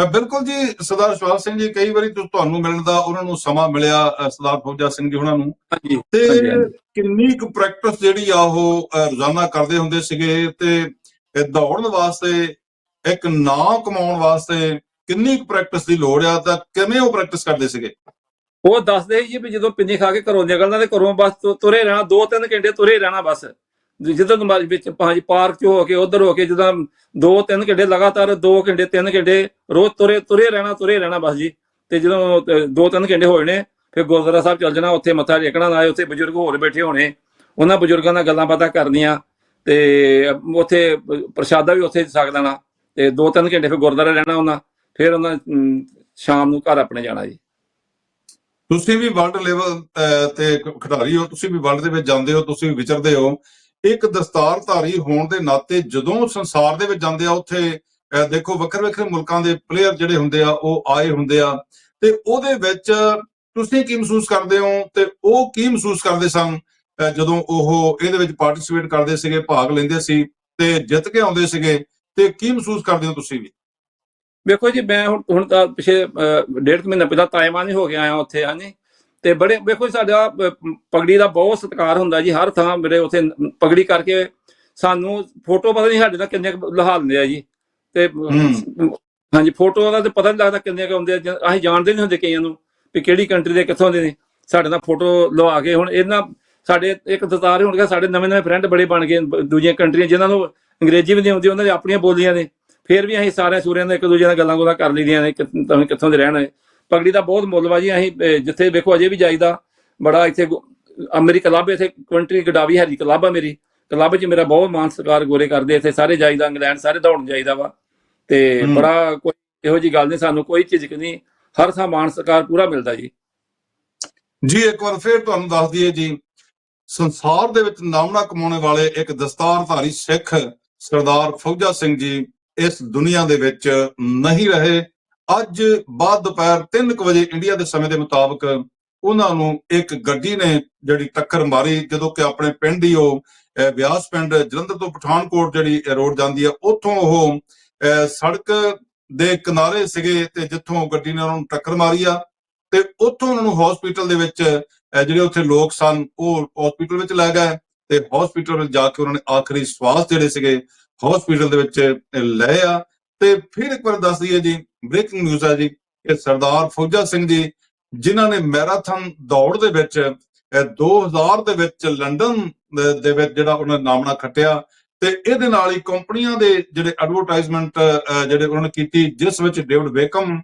ਬਿਲਕੁਲ ਜੀ ਸਰਦਾਰ ਸ਼ਵਾਲ ਸਿੰਘ ਜੀ ਕਈ ਵਾਰੀ ਤੁਹਾਨੂੰ ਮਿਲਣ ਦਾ ਉਹਨਾਂ ਨੂੰ ਸਮਾਂ ਮਿਲਿਆ ਸਰਦਾਰ ਫੌਜਾ ਸਿੰਘ ਜੀ ਉਹਨਾਂ ਨੂੰ। ਤੇ। ਕਿੰਨੀ ਕੁ ਪ੍ਰੈਕਟਿਸ ਜਿਹੜੀ ਆ ਉਹ ਰੋਜ਼ਾਨਾ ਕਰਦੇ ਹੁੰਦੇ ਸੀਗੇ ਤੇ ਦੌੜਨ ਵਾਸਤੇ ਇੱਕ ਨਾਂ ਕਮਾਉਣ ਵਾਸਤੇ ਕਿੰਨੀ ਕੁ ਪ੍ਰੈਕਟਿਸ ਦੀ ਲੋੜ ਆ ਤਾਂ ਕਿਵੇਂ ਉਹ ਪ੍ਰੈਕਟਿਸ ਕਰਦੇ ਸੀਗੇ? ਉਹ ਦੱਸਦੇ ਜੀ ਵੀ ਜਦੋਂ ਪਿੰਨੀ ਖਾ ਕੇ ਘਰੋਂ ਨਿਕਲਣਾ ਤੇ ਘਰੋਂ ਬਸ ਤੁਰੇ ਰਹਿਣਾ ਦੋ ਤਿੰਨ ਘੰਟੇ ਤੁਰੇ ਰਹਿਣਾ ਬਸ। ਜਿੱਦਾਂ ਤੁਮ ਵਿੱਚ ਪੰਜ ਪਾਰਕ ਚ ਹੋ ਕੇ ਉਧਰ ਹੋ ਕੇ ਜਦੋਂ ਦੋ ਤਿੰਨ ਘੰਟੇ ਲਗਾਤਾਰ ਦੋ ਘੰਟੇ ਤਿੰਨ ਘੰਟੇ ਰੋਜ਼ ਤੁਰੇ ਤੁਰੇ ਰਹਿਣਾ ਤੁਰੇ ਰਹਿਣਾ ਬਸ ਜੀ। ਤੇ ਜਦੋਂ ਅ, ਦੋ ਤਿੰਨ ਘੰਟੇ ਹੋਏ ਨੇ ਫਿਰ ਗੁਰਦੁਆਰਾ ਸਾਹਿਬ ਚੱਲ ਜਾਣਾ ਉੱਥੇ ਮੱਥਾ ਟੇਕਣਾ ਨਾਲੇ ਉੱਥੇ ਬਜ਼ੁਰਗ ਹੋਰ ਬੈਠੇ ਹੋਣੇ। ਉਹਨਾਂ ਬਜ਼ੁਰਗਾਂ ਨਾਲ ਗੱਲਾਂ ਬਾਤਾਂ ਕਰਨੀਆਂ ਤੇ ਉੱਥੇ ਪ੍ਰਸ਼ਾਦਾ ਵੀ ਉੱਥੇ ਛਕ ਲੈਣਾ ਤੇ ਦੋ ਤਿੰਨ ਘੰਟੇ ਫਿਰ ਗੁਰਦੁਆਰੇ ਰਹਿਣਾ ਉਹਨਾਂ ਫਿਰ ਉਹਨਾਂ ਸ਼ਾਮ ਨੂੰ ਘਰ ਆਪਣੇ ਜਾਣਾ ਜੀ। ਤੁਸੀਂ ਵੀ ਵਰਲਡ ਲੈਵਲ ਤੇ ਖਿਡਾਰੀ ਹੋ ਤੁਸੀਂ ਵੀ ਵਰਲਡ ਦੇ ਵਿੱਚ ਜਾਂਦੇ ਹੋ ਤੁਸੀਂ ਵੀ ਵਿਚਰਦੇ ਹੋ। ਇੱਕ ਦਸਤਾਰਧਾਰੀ ਹੋਣ ਦੇ ਨਾਤੇ ਜਦੋਂ ਸੰਸਾਰ ਦੇ ਵਿੱਚ ਜਾਂਦੇ ਆ, ਉੱਥੇ ਦੇਖੋ ਵੱਖਰੇ ਵੱਖਰੇ ਮੁਲਕਾਂ ਦੇ ਪਲੇਅਰ ਜਿਹੜੇ ਹੁੰਦੇ ਆ, ਉਹ ਆਏ ਹੁੰਦੇ ਆ ਤੇ ਉਹਦੇ ਵਿੱਚ ਤੁਸੀਂ ਕੀ ਮਹਿਸੂਸ ਕਰਦੇ ਹੋ ਤੇ ਉਹ ਕੀ ਮਹਿਸੂਸ ਕਰਦੇ ਸਨ? ਜਦੋਂ ਉਹ ਇਹਦੇ ਵਿੱਚ ਪਾਰਟਿਸਿਪੇਟ ਕਰਦੇ ਸੀਗੇ, ਭਾਗ ਲੈਂਦੇ ਸੀ ਤੇ ਜਿੱਤ ਕੇ ਆਉਂਦੇ ਸੀਗੇ ਤੇ ਕੀ ਮਹਿਸੂਸ ਕਰਦੇ ਹੋ ਤੁਸੀਂ ਵੀ? ਵੇਖੋ ਜੀ, ਮੈਂ ਹੁਣ ਹੁਣ ਤਾਂ ਪਿਛੇ ਡੇਢ ਕੁ ਮਹੀਨਾ ਪਹਿਲਾਂ ਤਾਇਵਾਨ ਹੀ ਹੋ ਕੇ ਆਇਆ ਉੱਥੇ, ਹਾਂਜੀ। ਤੇ ਬੜੇ ਵੇਖੋ ਸਾਡਾ ਪਗੜੀ ਦਾ ਬਹੁਤ ਸਤਿਕਾਰ ਹੁੰਦਾ ਜੀ ਹਰ ਥਾਂ ਮੇਰੇ ਉੱਥੇ ਪਗੜੀ ਕਰਕੇ ਸਾਨੂੰ ਫੋਟੋ ਪਤਾ ਨਹੀਂ ਸਾਡੇ ਨਾਲ ਕਿੰਨੇ ਲਹਾ ਲੈਂਦੇ ਆ ਜੀ। ਤੇ ਹਾਂਜੀ ਫੋਟੋ ਦਾ ਤੇ ਪਤਾ ਨਹੀਂ ਲੱਗਦਾ ਕਿੰਨੇ ਕੁ ਆਉਂਦੇ ਆ ਅਸੀਂ ਜਾਣਦੇ ਨਹੀਂ ਹੁੰਦੇ ਕਈਆਂ ਨੂੰ ਵੀ ਕਿਹੜੀ ਕੰਟਰੀ ਦੇ ਕਿੱਥੋਂ ਦੇ ਨੇ। ਸਾਡੇ ਨਾਲ ਫੋਟੋ ਲਵਾ ਕੇ ਹੁਣ ਇਹਨਾਂ ਸਾਡੇ ਇੱਕ ਦਤਾਰ ਹੋਣਗੇ ਸਾਡੇ ਨਵੇਂ ਨਵੇਂ ਫਰੈਂਡ ਬੜੇ ਬਣ ਗਏ ਦੂਜੀਆਂ ਕੰਟਰੀਆਂ ਜਿਨ੍ਹਾਂ ਨੂੰ ਅੰਗਰੇਜ਼ੀ ਵੀ ਨਹੀਂ ਆਉਂਦੀ ਉਹਨਾਂ ਦੀ ਆਪਣੀਆਂ ਬੋਲੀਆਂ ਨੇ। ਫਿਰ ਵੀ ਅਸੀਂ ਸਾਰੇ ਸੂਰਿਆਂ ਦਾ ਇੱਕ ਦੂਜੇ ਨਾਲ ਗੱਲਾਂ ਗੁੱਲਾਂ ਕਰ ਲਈਆਂ ਨੇ ਕਿ ਤੁਸੀਂ ਕਿੱਥੋਂ ਦੇ ਰਹਿਣ ਪਗੜੀ ਦਾ ਬਹੁਤ ਮੁੱਲ ਵਾ ਜੀ ਅਸੀਂ ਜਿੱਥੇ ਵੇਖੋ ਅਜੇ ਵੀ ਜਾਈਦਾ ਬੜਾ ਇੱਥੇ ਮੇਰੀ ਕਲੱਬ ਇੱਥੇ ਕੰਟਰੀ ਗਡਾਵੀ ਹੈਰੀ ਕਲੱਬ ਆ ਮੇਰੀ ਕਲੱਬ 'ਚ ਮੇਰਾ ਬਹੁਤ ਮਾਨ ਸਤਿਕਾਰ ਗੋਰੇ ਕਰਦੇ ਇੱਥੇ ਸਾਰੇ ਜਾਈਦਾ ਇੰਗਲੈਂਡ ਸਾਰੇ ਦੌੜਨ ਜਾਈਦਾ ਵਾ ਤੇ। ਬੜਾ ਕੋਈ ਇਹੋ ਜੀ ਗੱਲ ਨਹੀਂ ਸਾਨੂੰ ਕੋਈ ਝਿਜਕ ਨਹੀਂ ਹਰ ਥਾਂ ਮਾਨ ਸਤਿਕਾਰ ਪੂਰਾ ਮਿਲਦਾ ਜੀ ਜੀ ਇੱਕ ਵਾਰ ਫੇਰ ਤੁਹਾਨੂੰ ਦੱਸ ਦਈਏ ਜੀ ਸੰਸਾਰ ਦੇ ਵਿੱਚ ਨਾਮਣਾ ਕਮਾਉਣ ਵਾਲੇ ਇੱਕ ਦਸਤਾਰਧਾਰੀ ਸਿੱਖ ਸਰਦਾਰ ਫੌਜਾ ਸਿੰਘ ਜੀ ਇਸ ਦੁਨੀਆ ਦੇ ਵਿੱਚ ਨਹੀਂ ਰਹੇ ਅੱਜ ਬਾਅਦ ਦੁਪਹਿਰ 3:00 ਵਜੇ ਇੰਡੀਆ ਦੇ ਸਮੇਂ ਦੇ ਮੁਤਾਬਕ ਉਹਨਾਂ ਨੂੰ ਇੱਕ ਗੱਡੀ ਨੇ ਜਿਹੜੀ ਟੱਕਰ ਮਾਰੀ ਜਦੋਂ ਕਿ ਆਪਣੇ ਪਿੰਡ ਹੀ ਉਹ ਅਹ, ਬਿਆਸ ਪਿੰਡ ਜਲੰਧਰ ਤੋਂ ਪਠਾਨਕੋਟ ਜਿਹੜੀ ਰੋਡ ਜਾਂਦੀ ਹੈ ਉੱਥੋਂ ਉਹ ਸੜਕ ਦੇ ਕਿਨਾਰੇ ਸੀਗੇ ਤੇ ਜਿੱਥੋਂ ਗੱਡੀ ਨੇ ਉਹਨਾਂ ਨੂੰ ਟੱਕਰ ਮਾਰੀ ਆ ਤੇ ਉੱਥੋਂ ਉਹਨਾਂ ਨੂੰ ਹਸਪੀਟਲ ਦੇ ਵਿੱਚ ਜਿਹੜੇ ਉੱਥੇ ਲੋਕ ਸਨ ਉਹ ਹਸਪੀਟਲ ਵਿੱਚ ਲੈ ਗਏ ਤੇ ਹਸਪੀਟਲ ਵਿੱਚ ਜਾ ਕੇ ਉਹਨਾਂ ਨੇ ਆਖਰੀ ਸਵਾਸ ਜਿਹੜੇ ਸੀਗੇ ਹਸਪੀਟਲ ਦੇ ਵਿੱਚ ਲਏ ਆ। ਤੇ ਫਿਰ ਇੱਕ ਵਾਰ ਦੱਸ ਦਈਏ ਜੀ ਬ੍ਰੇਕਿੰਗ ਨਿਊਜ਼ ਹੈ ਜੀ ਇਹ ਸਰਦਾਰ ਫੌਜਾ ਸਿੰਘ ਜੀ, ਜਿਨ੍ਹਾਂ ਨੇ ਮੈਰਾਥਨ ਦੌੜ ਦੇ ਵਿੱਚ ਅਹ 2000 ਦੇ ਵਿੱਚ ਲੰਡਨ ਦੇ- ਵਿੱਚ ਜਿਹੜਾ ਉਹਨਾਂ ਨੇ ਨਾਮਣਾ ਖੱਟਿਆ, ਤੇ ਇਹਦੇ ਨਾਲ ਹੀ ਕੰਪਨੀਆਂ ਦੇ ਜਿਹੜੇ ਐਡਵਰਟਾਈਜ਼ਮੈਂਟ ਜਿਹੜੇ ਉਹਨਾਂ ਨੇ ਕੀਤੀ, ਜਿਸ ਵਿੱਚ ਡੇਵਿਡ ਬੇਕਮ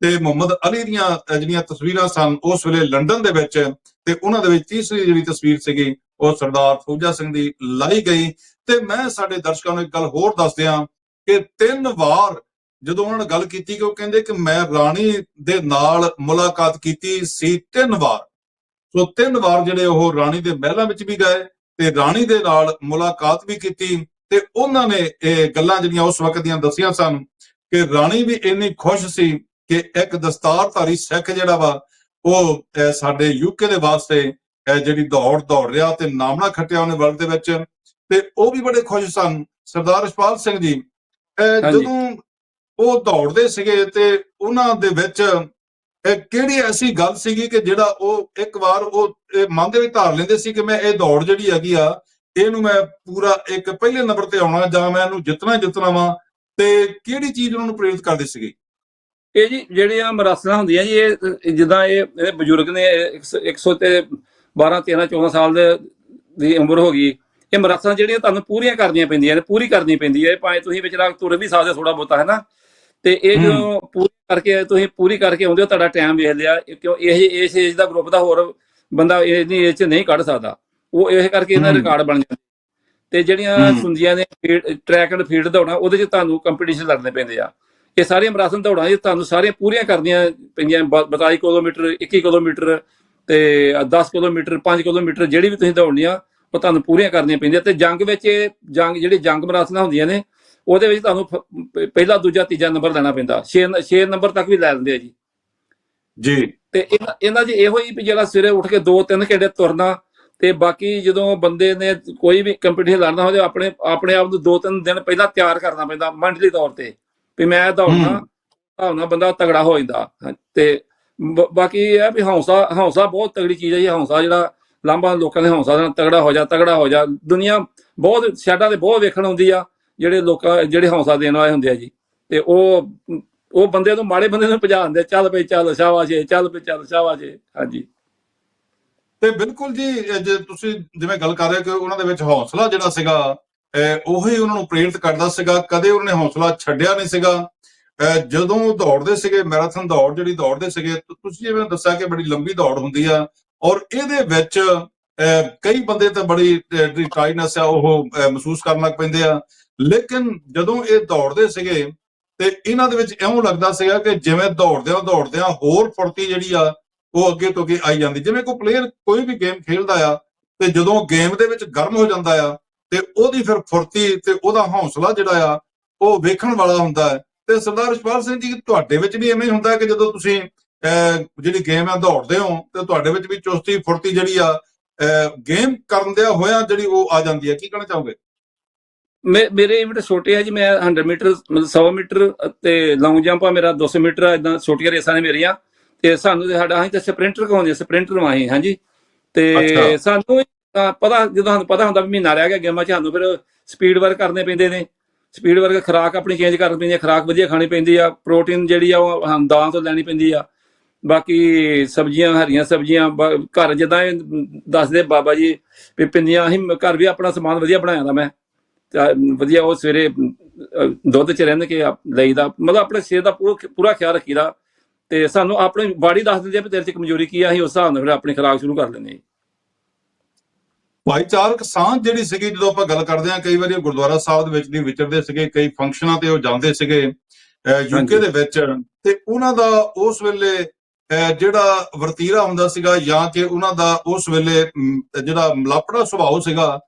ਤੇ ਮੁਹੰਮਦ ਅਲੀ ਦੀਆਂ ਜਿਹੜੀਆਂ ਤਸਵੀਰਾਂ ਸਨ, ਉਸ ਵੇਲੇ ਲੰਡਨ ਦੇ ਵਿੱਚ, ਤੇ ਉਹਨਾਂ ਦੇ ਵਿੱਚ ਤੀਸਰੀ ਜਿਹੜੀ ਤਸਵੀਰ ਸੀਗੀ, ਉਹ ਸਰਦਾਰ ਫੌਜਾ ਸਿੰਘ ਦੀ ਲਾਈ ਗਈ। ਤੇ ਮੈਂ ਸਾਡੇ ਦਰਸ਼ਕਾਂ ਨੂੰ ਇੱਕ ਗੱਲ ਹੋਰ ਦੱਸ ਦਿਆਂ ਕਿ ਤਿੰਨ ਵਾਰ ਜਦੋਂ ਉਹਨਾਂ ਨੇ ਗੱਲ ਕੀਤੀ ਕਿ ਉਹ ਕਹਿੰਦੇ ਕਿ ਮੈਂ ਰਾਣੀ ਦੇ ਨਾਲ ਮੁਲਾਕਾਤ ਕੀਤੀ ਸੀ ਤਿੰਨ ਵਾਰ। ਸੋ ਤਿੰਨ ਵਾਰ ਜਿਹੜੇ ਉਹ ਰਾਣੀ ਦੇ ਮਹਿਲਾਂ ਵਿੱਚ ਵੀ ਗਏ ਤੇ ਰਾਣੀ ਦੇ ਨਾਲ ਮੁਲਾਕਾਤ ਵੀ ਕੀਤੀ ਤੇ ਉਹਨਾਂ ਨੇ ਇਹ ਗੱਲਾਂ ਜਿਹੜੀਆਂ ਉਸ ਵਕਤ ਦੀਆਂ ਦੱਸੀਆਂ ਸਨ ਕਿ ਰਾਣੀ ਵੀ ਇੰਨੀ ਖੁਸ਼ ਸੀ ਕਿ ਇੱਕ ਦਸਤਾਰਧਾਰੀ ਸਿੱਖ ਜਿਹੜਾ ਵਾ, ਉਹ ਸਾਡੇ ਯੂਕੇ ਦੇ ਵਾਸਤੇ ਜਿਹੜੀ ਦੌੜ ਦੌੜ ਰਿਹਾ ਤੇ ਨਾਮਣਾ ਖੱਟਿਆ ਉਹਨੇ ਵਰਲਡ ਦੇ ਵਿੱਚ ਤੇ ਉਹ ਵੀ ਬੜੇ ਖੁਸ਼ ਸਨ। ਸਰਦਾਰ ਰਛਪਾਲ ਸਿੰਘ ਜੀ ਹਾਂਜੀ। ਜਦੋਂ ਉਹ ਦੌੜਦੇ ਸੀਗੇ ਤੇ ਉਹਨਾਂ ਦੇ ਵਿੱਚ ਅਹ ਕਿਹੜੀ ਐਸੀ ਗੱਲ ਸੀਗੀ ਕਿ ਜਿਹੜਾ ਉਹ ਇੱਕ ਵਾਰ ਉਹ ਇਹ ਮਨ ਦੇ ਵਿੱਚ ਧਾਰ ਲੈਂਦੇ ਸੀ ਕਿ ਮੈਂ ਇਹ ਦੌੜ ਜਿਹੜੀ ਹੈਗੀ ਆ ਇਹਨੂੰ ਮੈਂ ਪੂਰਾ ਇੱਕ ਪਹਿਲੇ ਨੰਬਰ ਤੇ ਆਉਣਾ ਜਾਂ ਮੈਂ ਇਹਨੂੰ ਜਿੱਤਣਾ ਹੀ ਜਿੱਤਣਾ ਵਾ ਤੇ ਕਿਹੜੀ ਚੀਜ਼ ਉਹਨਾਂ ਨੂੰ ਪ੍ਰੇਰਿਤ ਕਰਦੀ ਸੀਗੀ ਇਹ ਜੀ ਜਿਹੜੀਆਂ ਮਰਾਸਲਾਂ ਹੁੰਦੀਆਂ ਜੀ ਇਹ ਇਹ ਜਿੱਦਾਂ ਇਹ ਇਹ ਬਜ਼ੁਰਗ ਨੇ 100 ਤੇ 12 13 14 ਸਾਲ ਦੇ ਦੀ ਉਮਰ ਹੋ ਗਈ ਇਹ ਮਰਾਸਲਾਂ ਜਿਹੜੀਆਂ ਤੁਹਾਨੂੰ ਪੂਰੀਆਂ ਕਰਨੀਆਂ ਪੈਂਦੀਆਂ ਨੇ ਪੂਰੀ ਕਰਨੀ ਪੈਂਦੀ ਹੈ। ਭਾਵੇਂ ਤੁਸੀਂ ਵਿਚਾਰਾ ਤੁਰ ਵੀ ਸਕਦੇ ਥੋੜਾ ਬਹੁਤਾ ਹੈ ਨਾ? ਤੇ ਇਹ। ਜਦੋਂ ਪੂਰੀ ਕਰਕੇ ਤੁਸੀਂ ਪੂਰੀ ਕਰਕੇ ਆਉਂਦੇ ਹੋ ਤੁਹਾਡਾ ਟਾਈਮ ਵੇਖ ਲਿਆ। ਇਹ ਕਿਉਂ ਇਹ ਇਸ ਏਜ ਦਾ ਗਰੁੱਪ ਦਾ ਹੋਰ ਬੰਦਾ ਇਹਦੀ ਏਜ 'ਚ ਨਹੀਂ ਕੱਢ ਸਕਦਾ। ਉਹ ਇਹ ਕਰਕੇ ਇਹਨਾਂ ਹੂੰ। ਰਿਕਾਰਡ ਬਣ ਜਾਂਦੇ। ਤੇ ਜਿਹੜੀਆਂ। ਸੁੰਦੀਆਂ ਨੇ ਟਰੈਕ ਐਂਡ ਫੀਲਡ ਦੌੜਾਂ ਉਹਦੇ 'ਚ ਤੁਹਾਨੂੰ ਕੰਪੀਟੀਸ਼ਨ ਲੜਨੇ ਪੈਂਦੇ ਆ। ਇਹ ਸਾਰੀਆਂ ਮਰਾਸਨ ਦੌੜਾਂ ਜੀ ਤੁਹਾਨੂੰ ਸਾਰੀਆਂ ਪੂਰੀਆਂ ਕਰਨੀਆਂ ਪੈਂਦੀਆਂ। ਬ- 22 ਕਿਲੋਮੀਟਰ 21 ਕਿਲੋਮੀਟਰ ਤੇ 10 ਕਿਲੋਮੀਟਰ 5 ਕਿਲੋਮੀਟਰ ਜਿਹੜੀ ਵੀ ਤੁਸੀਂ ਦੌੜਨੀ ਆ ਉਹ ਤੁਹਾਨੂੰ ਪੂਰੀਆਂ ਕਰਨੀਆਂ ਪੈਂਦੀਆਂ ਤੇ ਜੰਗ ਵਿੱਚ ਇਹ ਜੰਗ ਜਿਹੜੀ ਜੰਗ ਮਰਾਸਨਾਂ ਹੁੰਦੀਆਂ ਨੇ ਉਹਦੇ ਵਿੱਚ ਤੁਹਾਨੂੰ ਪਹਿਲਾ ਦੂਜਾ ਤੀਜਾ ਨੰਬਰ ਲੈਣਾ ਪੈਂਦਾ। 6 6 ਨੰਬਰ ਤੱਕ ਵੀ ਲੈ ਲੈਂਦੇ ਆ ਜੀ। ਜੀ। ਤੇ ਇਹਨਾਂ 'ਚ ਇਹੋ ਹੀ ਵੀ ਜਿਹੜਾ ਸਵੇਰੇ ਉੱਠ ਕੇ 2-3 ਘੰਟੇ ਤੁਰਨਾ ਤੇ ਬਾਕੀ ਜਦੋਂ ਬੰਦੇ ਨੇ ਕੋਈ ਵੀ ਕੰਪੀਟੀਸ਼ਨ ਲੜਨਾ ਹੋਵੇ ਆਪਣੇ ਆਪਣੇ ਆਪ ਨੂੰ 2-3 ਦਿਨ ਪਹਿਲਾਂ ਤਿਆਰ ਕਰਨਾ ਪੈਂਦਾ ਮੈਂਟਲੀ ਤੌਰ ਤੇ। ਵੀ ਮੈਂ ਦੌੜਨਾ। ਭਾਵਨਾ ਬੰਦਾ ਤਗੜਾ ਹੋ ਜਾਂਦਾ। ਤੇ ਬਾਕੀ ਇਹ ਹੈ ਵੀ ਹੌਸਲਾ ਹੌਸਲਾ ਬਹੁਤ ਤਗੜੀ ਚੀਜ਼ ਹੈ ਜੀ। ਹੌਸਲਾ ਜਿਹੜਾ ਲਾਂਭਾ ਲੋਕਾਂ ਦੇ ਹੌਸਲਾ ਨਾਲ ਤਗੜਾ ਹੋ ਜਾ, ਤਗੜਾ ਹੋ ਜਾ। ਦੁਨੀਆ ਬਹੁਤ, ਸਾਡਾ ਤੇ ਬਹੁਤ ਵੇਖਣ ਆਉਂਦੀ ਆ, ਜਿਹੜੇ ਲੋਕਾਂ, ਜਿਹੜੇ ਹੌਸਲਾ ਦੇਣ ਵਾਲੇ ਹੁੰਦੇ ਆ ਜੀ। ਤੇ ਉਹ ਉਹ ਬੰਦੇ ਨੂੰ, ਮਾੜੇ ਬੰਦੇ ਨੂੰ ਭਜਾ ਦਿੰਦੇ ਚੱਲ ਪਈ ਚੱਲ, ਸ਼ਾਬਾਸ਼ ਏ, ਚੱਲ ਬਈ, ਚੱਲ, ਸ਼ਾਬਾਸ਼ ਏ। ਹਾਂਜੀ। ਤੇ ਬਿਲਕੁਲ ਜੀ ਜੇ ਤੁਸੀਂ ਜਿਵੇਂ ਗੱਲ ਕਰ ਰਹੇ ਹੋ ਕਿ ਉਹਨਾਂ ਦੇ ਵਿੱਚ ਹੌਸਲਾ ਜਿਹੜਾ ਸੀਗਾ ਉਹੀ ਉਹਨਾਂ ਨੂੰ ਪ੍ਰੇਰਿਤ ਕਰਦਾ ਸੀਗਾ, ਕਦੇ ਉਹਨਾਂ ਨੇ ਹੌਸਲਾ ਛੱਡਿਆ ਨਹੀਂ ਸੀਗਾ। ਜਦੋਂ ਦੌੜਦੇ ਸੀਗੇ, ਮੈਰਾਥਨ ਦੌੜ ਜਿਹੜੀ ਦੌੜਦੇ ਸੀਗੇ ਤੁਸੀਂ ਜਿਵੇਂ ਦੱਸਿਆ ਕਿ ਬੜੀ ਲੰਬੀ ਦੌੜ ਹੁੰਦੀ ਆ ਔਰ ਇਹਦੇ ਵਿੱਚ ਕਈ ਬੰਦੇ ਤਾਂ ਬੜੀ, ਅਹ, ਜਿਹੜੀ ਟਾਈਨੈਸ ਆ, ਉਹ ਮਹਿਸੂਸ ਕਰਨ ਲੱਗ ਪੈਂਦੇ ਆ। ਲੇਕਿਨ ਜਦੋਂ ਇਹ ਦੌੜਦੇ ਸੀਗੇ, ਤੇ ਇਹਨਾਂ ਦੇ ਵਿੱਚ ਇਉਂ ਲੱਗਦਾ ਸੀਗਾ ਕਿ ਜਿਵੇਂ ਦੌੜਦਿਆਂ ਦੌੜਦਿਆਂ ਹੋਰ ਫੁਰਤੀ ਜਿਹੜੀ ਆ, ਉਹ ਅੱਗੇ ਤੋਂ ਅੱਗੇ ਆਈ ਜਾਂਦੀ। ਜਿਵੇਂ ਕੋਈ ਪਲੇਅਰ ਕੋਈ ਵੀ ਗੇਮ ਖੇਡਦਾ ਆ, ਤੇ ਜਦੋਂ ਗੇਮ ਦੇ ਵਿੱਚ ਗਰਮ ਹੋ ਜਾਂਦਾ ਆ, ਤੇ ਉਹਦੀ ਫਿਰ ਫੁਰਤੀ ਤੇ ਉਹਦਾ ਹੌਸਲਾ ਜਿਹੜਾ ਆ, ਉਹ ਵੇਖਣ ਵਾਲਾ ਹੁੰਦਾ ਹੈ। ਤੇ ਸਰਦਾਰ ਰਛਪਾਲ ਸਿੰਘ ਜੀ, ਤੁਹਾਡੇ ਵਿੱਚ ਵੀ ਐਵੇਂ ਹੀ ਹੁੰਦਾ ਕਿ ਜਦੋਂ ਤੁਸੀਂ ਜਿਹੜੀ ਗੇਮ ਆ ਦੌੜਦੇ ਹੋ ਤੇ ਤੁਹਾਡੇ ਵਿੱਚ ਵੀ ਚੁਸਤੀ ਫੁਰਤੀ ਜਿਹੜੀ ਆ ਗੇਮ ਕਰਨ ਦਿਆ ਹੋਇਆ ਜਿਹੜੀ ਉਹ ਆ ਜਾਂਦੀ ਹੈ ਕੀ ਕਹਿਣਾ ਚਾਹੋਗੇ? ਮੇਰੇ ਇਵੈਂਟ ਛੋਟੇ ਆ ਜੀ ਮੈਂ 100 ਮੀਟਰ ਮਤਲਬ 100 ਮੀਟਰ ਤੇ ਲੌਂਗ ਜੰਪ ਆ ਮੇਰਾ 200 ਮੀਟਰ ਆ ਇਦਾਂ ਛੋਟੀਆਂ ਰੇਸਾਂ ਨੇ ਮੇਰੀਆਂ। ਤੇ ਸਾਨੂੰ ਤੇ ਸਾਡਾ ਅਸੀਂ ਤੇ ਸਪ੍ਰਿੰਟਰ ਕਹਾਉਂਦੇ ਸਪ੍ਰਿੰਟਰ ਵਾਹੀ ਹਾਂਜੀ। ਤੇ। ਸਾਨੂੰ ਪਤਾ ਜਦੋਂ ਸਾਨੂੰ ਪਤਾ ਹੁੰਦਾ ਵੀ ਮਹੀਨਾ ਰਹਿ ਗਿਆ ਗੇਮਾਂ 'ਚ ਸਾਨੂੰ ਫਿਰ ਸਪੀਡ ਵਰਕ ਕਰਨੇ ਪੈਂਦੇ ਨੇ। ਸਪੀਡ ਵਰਕ ਖੁਰਾਕ ਆਪਣੀ ਚੇਂਜ ਕਰਨੀ ਪੈਂਦੀ ਹੈ ਖੁਰਾਕ ਵਧੀਆ ਖਾਣੀ ਪੈਂਦੀ ਆ ਪ੍ਰੋਟੀਨ ਜਿਹੜੀ ਆ ਉਹ ਹਾਂ, ਦਾਲਾਂ ਤੋਂ ਲੈਣੀ ਪੈਂਦੀ ਆ। ਬਾਕੀ ਸਬਜ਼ੀਆਂ ਹਰੀਆਂ ਸਬਜ਼ੀਆਂ ਘਰ ਜਿੱਦਾਂ ਇਹ ਦੱਸਦੇ ਬਾਬਾ ਜੀ ਵੀ ਪਿੰਨੀਆਂ ਅਸੀਂ ਘਰ ਵੀ ਆਪਣਾ ਸਮਾਨ ਵਧੀਆ ਬਣਾਇਆ ਦਾ ਮੈਂ। ਵਧੀਆ ਉਹ ਸਵੇਰੇ ਦੁੱਧ ਚ ਰਹਿੰਦੇ ਕਿ ਲਈਦਾ। ਮਤਲਬ ਆਪਣੇ ਸਿਹਤ ਦਾ ਪੂਰਾ ਖਿਆਲ ਰੱਖੀਦਾ। ਤੇ ਸਾਨੂੰ ਆਪਣੀ ਬਾਡੀ ਦੱਸ ਦਿੰਦੀ ਆ ਵੀ ਤੇਰੇ ਚ ਕਮਜ਼ੋਰੀ ਕੀ ਆ ਅਸੀਂ ਉਸ ਹਿਸਾਬ ਨਾਲ ਫਿਰ ਆਪਣੀ ਖੁਰਾਕ ਸ਼ੁਰੂ ਕਰ ਲੈਂਦੇ ਹਾਂ ਭਾਈਚਾਰਕ ਸਾਂਝ ਜਿਹੜੀ ਸੀਗੀ ਜਦੋਂ ਆਪਾਂ ਗੱਲ ਕਰਦੇ ਹਾਂ ਕਈ ਵਾਰੀ ਗੁਰਦੁਆਰਾ ਸਾਹਿਬ ਦੇ ਵਿੱਚ ਨਹੀਂ ਵਿਚਰਦੇ ਸੀਗੇ ਕਈ ਫੰਕਸ਼ਨਾਂ ਤੇ ਉਹ ਜਾਂਦੇ ਸੀਗੇ ਯੂਕੇ। ਦੇ ਵਿੱਚ। ਤੇ ਉਹਨਾਂ ਦਾ ਉਸ ਵੇਲੇ ਜਿਹੜਾ ਵਰਤੀਰਾ ਹੁੰਦਾ ਸੀਗਾ ਜਾਂ ਕਿ ਉਹਨਾਂ ਦਾ ਉਸ ਵੇਲੇ ਜਿਹੜਾ ਮਲਾਪੜਾ ਸੁਭਾਅ ਸੀਗਾ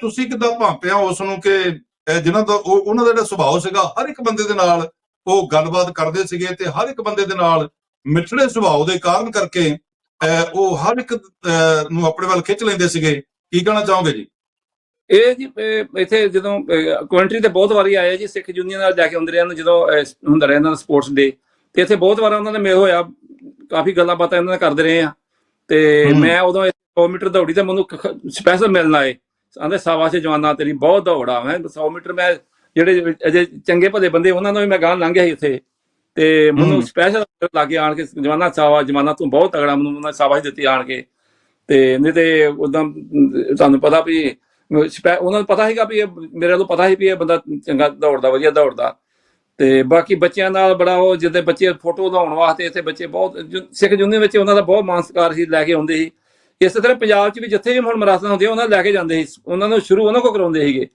ਤੁਸੀਂ ਕਿਦਾਂ ਭਾਂਪਿਆ ਉਸ ਨੂੰ ਕਿ ਜਿਨ੍ਹਾਂ ਦਾ ਉਹਨਾਂ ਦਾ ਜਿਹੜਾ ਸੁਭਾਅ ਸੀਗਾ, ਹਰ ਇੱਕ ਬੰਦੇ ਦੇ ਨਾਲ ਉਹ ਗੱਲਬਾਤ ਕਰਦੇ ਸੀਗੇ ਤੇ ਹਰ ਇੱਕ ਬੰਦੇ ਦੇ ਨਾਲ ਮਿੱਠੜੇ ਸੁਭਾਅ ਦੇ ਕਾਰਨ ਕਰਕੇ ਉਹ ਹਰ ਇੱਕ ਨੂੰ ਆਪਣੇ ਵੱਲ ਖਿੱਚ ਲੈਂਦੇ ਸੀਗੇ। ਕੀ ਕਹਿਣਾ ਚਾਹੋਗੇ ਜੀ? ਇਹ ਜੀ, ਇਹ ਇੱਥੇ ਜਦੋਂ ਕਵੈਂਟਰੀ ਤੇ ਬਹੁਤ ਵਾਰੀ ਆਏ ਜੀ, ਸਿੱਖ ਯੂਨੀਅਨ ਨਾਲ ਜਾ ਕੇ ਹੁੰਦੇ ਰਹੇ ਜਦੋਂ ਹੁੰਦਾ ਰਿਹਾ ਇਹਨਾਂ ਦਾ ਸਪੋਰਟਸ ਡੇ ਤੇ ਇੱਥੇ ਬਹੁਤ ਵਾਰ ਉਹਨਾਂ ਦਾ ਮੇਲ ਹੋਇਆ ਕਾਫੀ ਗੱਲਾਂ ਬਾਤਾਂ ਇਹਨਾਂ ਨਾਲ ਕਰਦੇ ਰਹੇ ਆ ਤੇ। ਮੈਂ ਉਦੋਂ 100 ਮੀਟਰ ਦੌੜੀ ਤੇ ਮੈਨੂੰ ਸਪੈਸ਼ਲ ਮਿਲਣ ਆਏ। ਆਂਦੇ ਸਾਵਾਸੇ ਜਵਾਨਾ ਤੇਰੀ ਬਹੁਤ ਦੌੜ ਮੈਂ 100 ਮੀਟਰ ਮੈਂ ਜਿਹੜੇ ਅਜੇ ਚੰਗੇ ਭਲੇ ਬੰਦੇ ਉਹਨਾਂ ਨੂੰ ਵੀ ਮੈਂ ਗਾਂ ਲੰਘ ਗਿਆ ਸੀ ਇੱਥੇ ਤੇ ਮੈਨੂੰ। ਸਪੈਸ਼ਲ ਲਾਗੇ ਆਣ ਕੇ ਜਵਾਨਾ ਸਾਵਾ ਜਵਾਨਾ ਤੂੰ ਬਹੁਤ ਤਗੜਾ ਮੈਨੂੰ ਉਹਨਾਂ ਸਾਵਾਸ ਦਿੱਤੀ ਆਣ ਕੇ। ਤੇ ਨਹੀਂ ਤੇ ਉਦਾਂ ਤੁਹਾਨੂੰ ਪਤਾ ਵੀ ਉਹਨਾਂ ਨੂੰ ਪਤਾ ਸੀਗਾ ਵੀ ਇਹ ਮੇਰੇ ਨੂੰ ਪਤਾ ਸੀ ਵੀ ਇਹ ਬੰਦਾ ਚੰਗਾ ਦੌੜਦਾ ਵਧੀਆ ਦੌੜਦਾ। ਤੇ ਬਾਕੀ ਬੱਚਿਆਂ ਨਾਲ ਬੜਾ ਉਹ ਜਿੱਦੇ ਬੱਚੇ ਫੋਟੋ ਲਾਉਣ ਵਾਸਤੇ ਇੱਥੇ ਬੱਚੇ ਬਹੁਤ ਸਿੱਖ ਜੁਨੀਅਰ ਵਿੱਚ ਉਹਨਾਂ ਦਾ ਬਹੁਤ ਮਾਨ ਸਤਿਕਾਰ ਸੀ ਲੈ ਕੇ ਆਉਂਦੇ ਸੀ। ਇਸੇ ਤਰ੍ਹਾਂ ਪੰਜਾਬ 'ਚ ਵੀ ਜਿੱਥੇ ਵੀ ਹੁਣ ਮਰਾਸਤਾਂ ਹੁੰਦੀਆਂ ਉਹਨਾਂ ਲੈ ਕੇ ਜਾਂਦੇ ਸੀ। ਉਹਨਾਂ ਨੂੰ ਸ਼ੁਰੂ ਉਹਨਾਂ ਕੋ ਕਰਾਉਂਦੇ ਸੀਗੇ।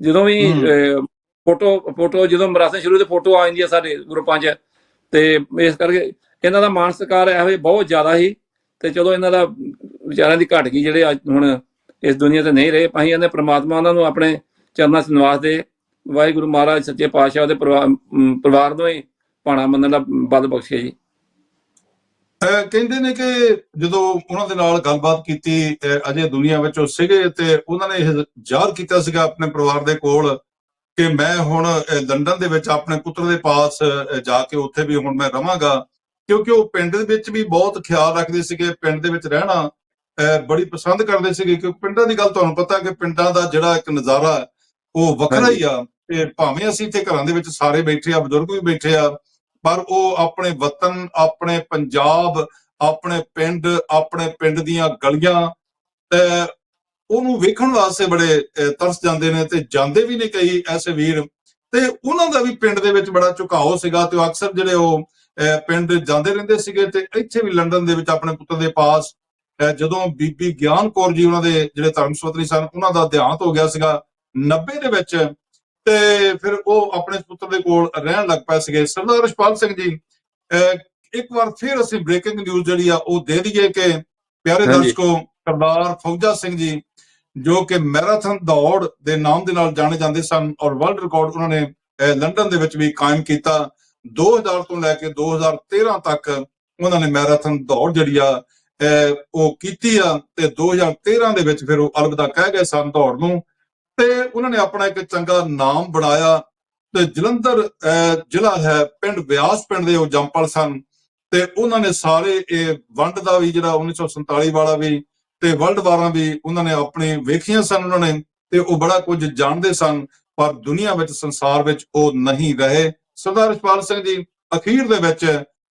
ਜਦੋਂ ਵੀ ਫੋਟੋ ਫੋਟੋ ਜਦੋਂ ਮਰਾਸਤਾਂ ਸ਼ੁਰੂ ਤੇ ਫੋਟੋ ਆ ਜਾਂਦੀ ਆ ਸਾਡੇ ਗਰੁੱਪਾਂ 'ਚ ਤੇ ਇਸ ਕਰਕੇ ਇਹਨਾਂ ਦਾ ਮਾਨ ਸਤਿਕਾਰ ਇਹੋ ਜਿਹਾ ਬਹੁਤ ਜ਼ਿਆਦਾ ਸੀ। ਤੇ ਚਲੋ ਇਹਨਾਂ ਦਾ ਵਿਚਾਰਿਆਂ ਦੀ ਘਟ ਗਈ ਜਿਹੜੇ ਅੱਜ ਹੁਣ ਇਸ ਦੁਨੀਆ ਤੇ ਨਹੀਂ ਰਹੇ ਅਸੀਂ ਇਹਨੇ ਪ੍ਰਮਾਤਮਾ ਉਹਨਾਂ ਨੂੰ ਆਪਣੇ ਚਰਨਾਂ 'ਚ ਨਿਵਾਸ ਦੇ। ਵਾਹਿਗੁਰੂ ਮਹਾਰਾਜ ਸੱਚੇ ਪਾਤਸ਼ਾਹ ਦੇ ਪਰਿਵਾਰ ਨੂੰ ਹੀ ਪਾਣਾ ਮੰਨਣ ਦਾ ਬਲ ਬਖਸ਼ੇ ਜੀ। ਕਹਿੰਦੇ ਨੇ ਕਿ ਜਦੋਂ ਉਹਨਾਂ ਦੇ ਨਾਲ ਗੱਲਬਾਤ ਕੀਤੀ ਅਜੇ ਦੁਨੀਆ ਵਿੱਚ ਉਹ ਸੀਗੇ ਤੇ ਉਹਨਾਂ ਨੇ ਇਹ ਜ਼ਾਹਰ ਕੀਤਾ ਸੀਗਾ ਆਪਣੇ ਪਰਿਵਾਰ ਦੇ ਕੋਲ ਕਿ ਮੈਂ ਹੁਣ ਲੰਡਨ ਦੇ ਵਿੱਚ ਆਪਣੇ ਪੁੱਤਰ ਦੇ ਪਾਸ ਜਾ ਕੇ ਉੱਥੇ ਵੀ ਹੁਣ ਮੈਂ ਰਵਾਂਗਾ। ਕਿਉਂਕਿ ਉਹ ਪਿੰਡ ਦੇ ਵਿੱਚ ਵੀ ਬਹੁਤ ਖਿਆਲ ਰੱਖਦੇ ਸੀਗੇ ਪਿੰਡ ਦੇ ਵਿੱਚ ਰਹਿਣਾ ਬੜੀ ਪਸੰਦ ਕਰਦੇ ਸੀਗੇ। ਕਿਉਂਕਿ ਪਿੰਡਾਂ ਦੀ ਗੱਲ ਤੁਹਾਨੂੰ ਪਤਾ ਕਿ ਪਿੰਡਾਂ ਦਾ ਜਿਹੜਾ ਇੱਕ ਨਜ਼ਾਰਾ ਉਹ ਵੱਖਰਾ ਹੀ ਆ। ਤੇ ਭਾਵੇਂ ਅਸੀਂ ਇੱਥੇ ਘਰਾਂ ਦੇ ਵਿੱਚ ਸਾਰੇ ਬੈਠੇ ਆ ਬਜ਼ੁਰਗ ਵੀ ਬੈਠੇ ਆ ਪਰ ਉਹ ਆਪਣੇ ਵਤਨ ਆਪਣੇ ਪੰਜਾਬ ਆਪਣੇ ਪਿੰਡ ਆਪਣੇ ਪਿੰਡ ਦੀਆਂ ਗਲੀਆਂ ਤੇ ਉਹਨੂੰ ਵੇਖਣ ਵਾਸਤੇ ਬੜੇ ਤਰਸ ਜਾਂਦੇ ਨੇ ਤੇ ਜਾਂਦੇ ਵੀ ਨੇ ਕਈ ਐਸੇ ਵੀਰ। ਤੇ ਉਹਨਾਂ ਦਾ ਵੀ ਪਿੰਡ ਦੇ ਵਿੱਚ ਬੜਾ ਝੁਕਾਓ ਸੀਗਾ ਤੇ ਉਹ ਅਕਸਰ ਜਿਹੜੇ ਉਹ ਅਹ, ਪਿੰਡ ਜਾਂਦੇ ਰਹਿੰਦੇ ਸੀਗੇ ਤੇ ਇੱਥੇ ਵੀ ਲੰਡਨ ਦੇ ਵਿੱਚ ਆਪਣੇ ਪੁੱਤਰ ਦੇ ਪਾਸ ਜਦੋਂ ਬੀਬੀ ਗਿਆਨ ਕੌਰ ਜੀ ਉਹਨਾਂ ਦੇ ਜਿਹੜੇ ਧਰਮ ਸੁਤਰੀ ਸਨ ਉਹਨਾਂ ਦਾ ਦੇਹਾਂਤ ਹੋ ਗਿਆ ਸੀਗਾ। 90 ਦੇ ਵਿੱਚ ਤੇ ਫਿਰ ਉਹ ਆਪਣੇ ਪੁੱਤਰ ਦੇ ਕੋਲ ਰਹਿਣ ਲੱਗ ਪਏ ਸੀਗੇ। ਸਰਦਾਰ ਰਸ਼ਪਾਲ ਸਿੰਘ ਜੀ ਇੱਕ ਵਾਰ ਫਿਰ ਅਸੀਂ ਬ੍ਰੇਕਿੰਗ ਨਿਊਜ਼ ਜਿਹੜੀ ਆ ਉਹ ਦੇ ਦਈਏ ਕਿ ਪਿਆਰੇ। ਦਰਸ਼ਕੋ ਸਰਦਾਰ ਫੌਜਾ ਸਿੰਘ ਜੀ ਜੋ ਕਿ ਮੈਰਾਥਨ ਦੌੜ ਦੇ ਨਾਮ ਦੇ ਨਾਲ ਜਾਣੇ ਜਾਂਦੇ ਸਨ ਔਰ ਵਰਲਡ ਰਿਕਾਰਡ ਉਹਨਾਂ ਨੇ ਲੰਡਨ ਦੇ ਵਿੱਚ ਵੀ ਕਾਇਮ ਕੀਤਾ। 2000 ਤੋਂ ਲੈ ਕੇ 2013 ਤੱਕ ਉਹਨਾਂ ਨੇ ਮੈਰਾਥਨ ਦੌੜ ਜਿਹੜੀ ਆ ਉਹ ਕੀਤੀ ਆ ਤੇ 2013 ਦੇ ਵਿੱਚ ਫਿਰ ਉਹ ਅਲਵਿਦਾ ਕਹਿ ਗਏ ਸਨ ਦੌੜ ਨੂੰ। ਤੇ ਉਹਨਾਂ ਨੇ ਆਪਣਾ ਇੱਕ ਚੰਗਾ ਨਾਮ ਬਣਾਇਆ ਤੇ ਜਲੰਧਰ ਅਹ, ਜ਼ਿਲ੍ਹਾ ਹੈ ਪਿੰਡ ਵਿਆਸ ਪਿੰਡ ਦੇ ਉਹ ਜੰਪਲ ਸਨ। ਤੇ ਉਹਨਾਂ ਨੇ ਸਾਰੇ ਇਹ ਵੰਡ ਦਾ ਵੀ ਜਿਹੜਾ 1947 ਵਾਲਾ ਵੀ ਤੇ ਵਰਲਡ ਵਾਰਾਂ ਵੀ ਉਹਨਾਂ ਨੇ ਆਪਣੇ ਵੇਖੀਆਂ ਸਨ ਉਹਨਾਂ ਨੇ ਤੇ ਉਹ ਬੜਾ ਕੁਝ ਜਾਣਦੇ ਸਨ ਪਰ ਦੁਨੀਆ ਵਿੱਚ ਸੰਸਾਰ ਵਿੱਚ ਉਹ ਨਹੀਂ ਰਹੇ। ਸਰਦਾਰ ਰਛਪਾਲ ਸਿੰਘ ਜੀ ਅਖੀਰ ਦੇ ਵਿੱਚ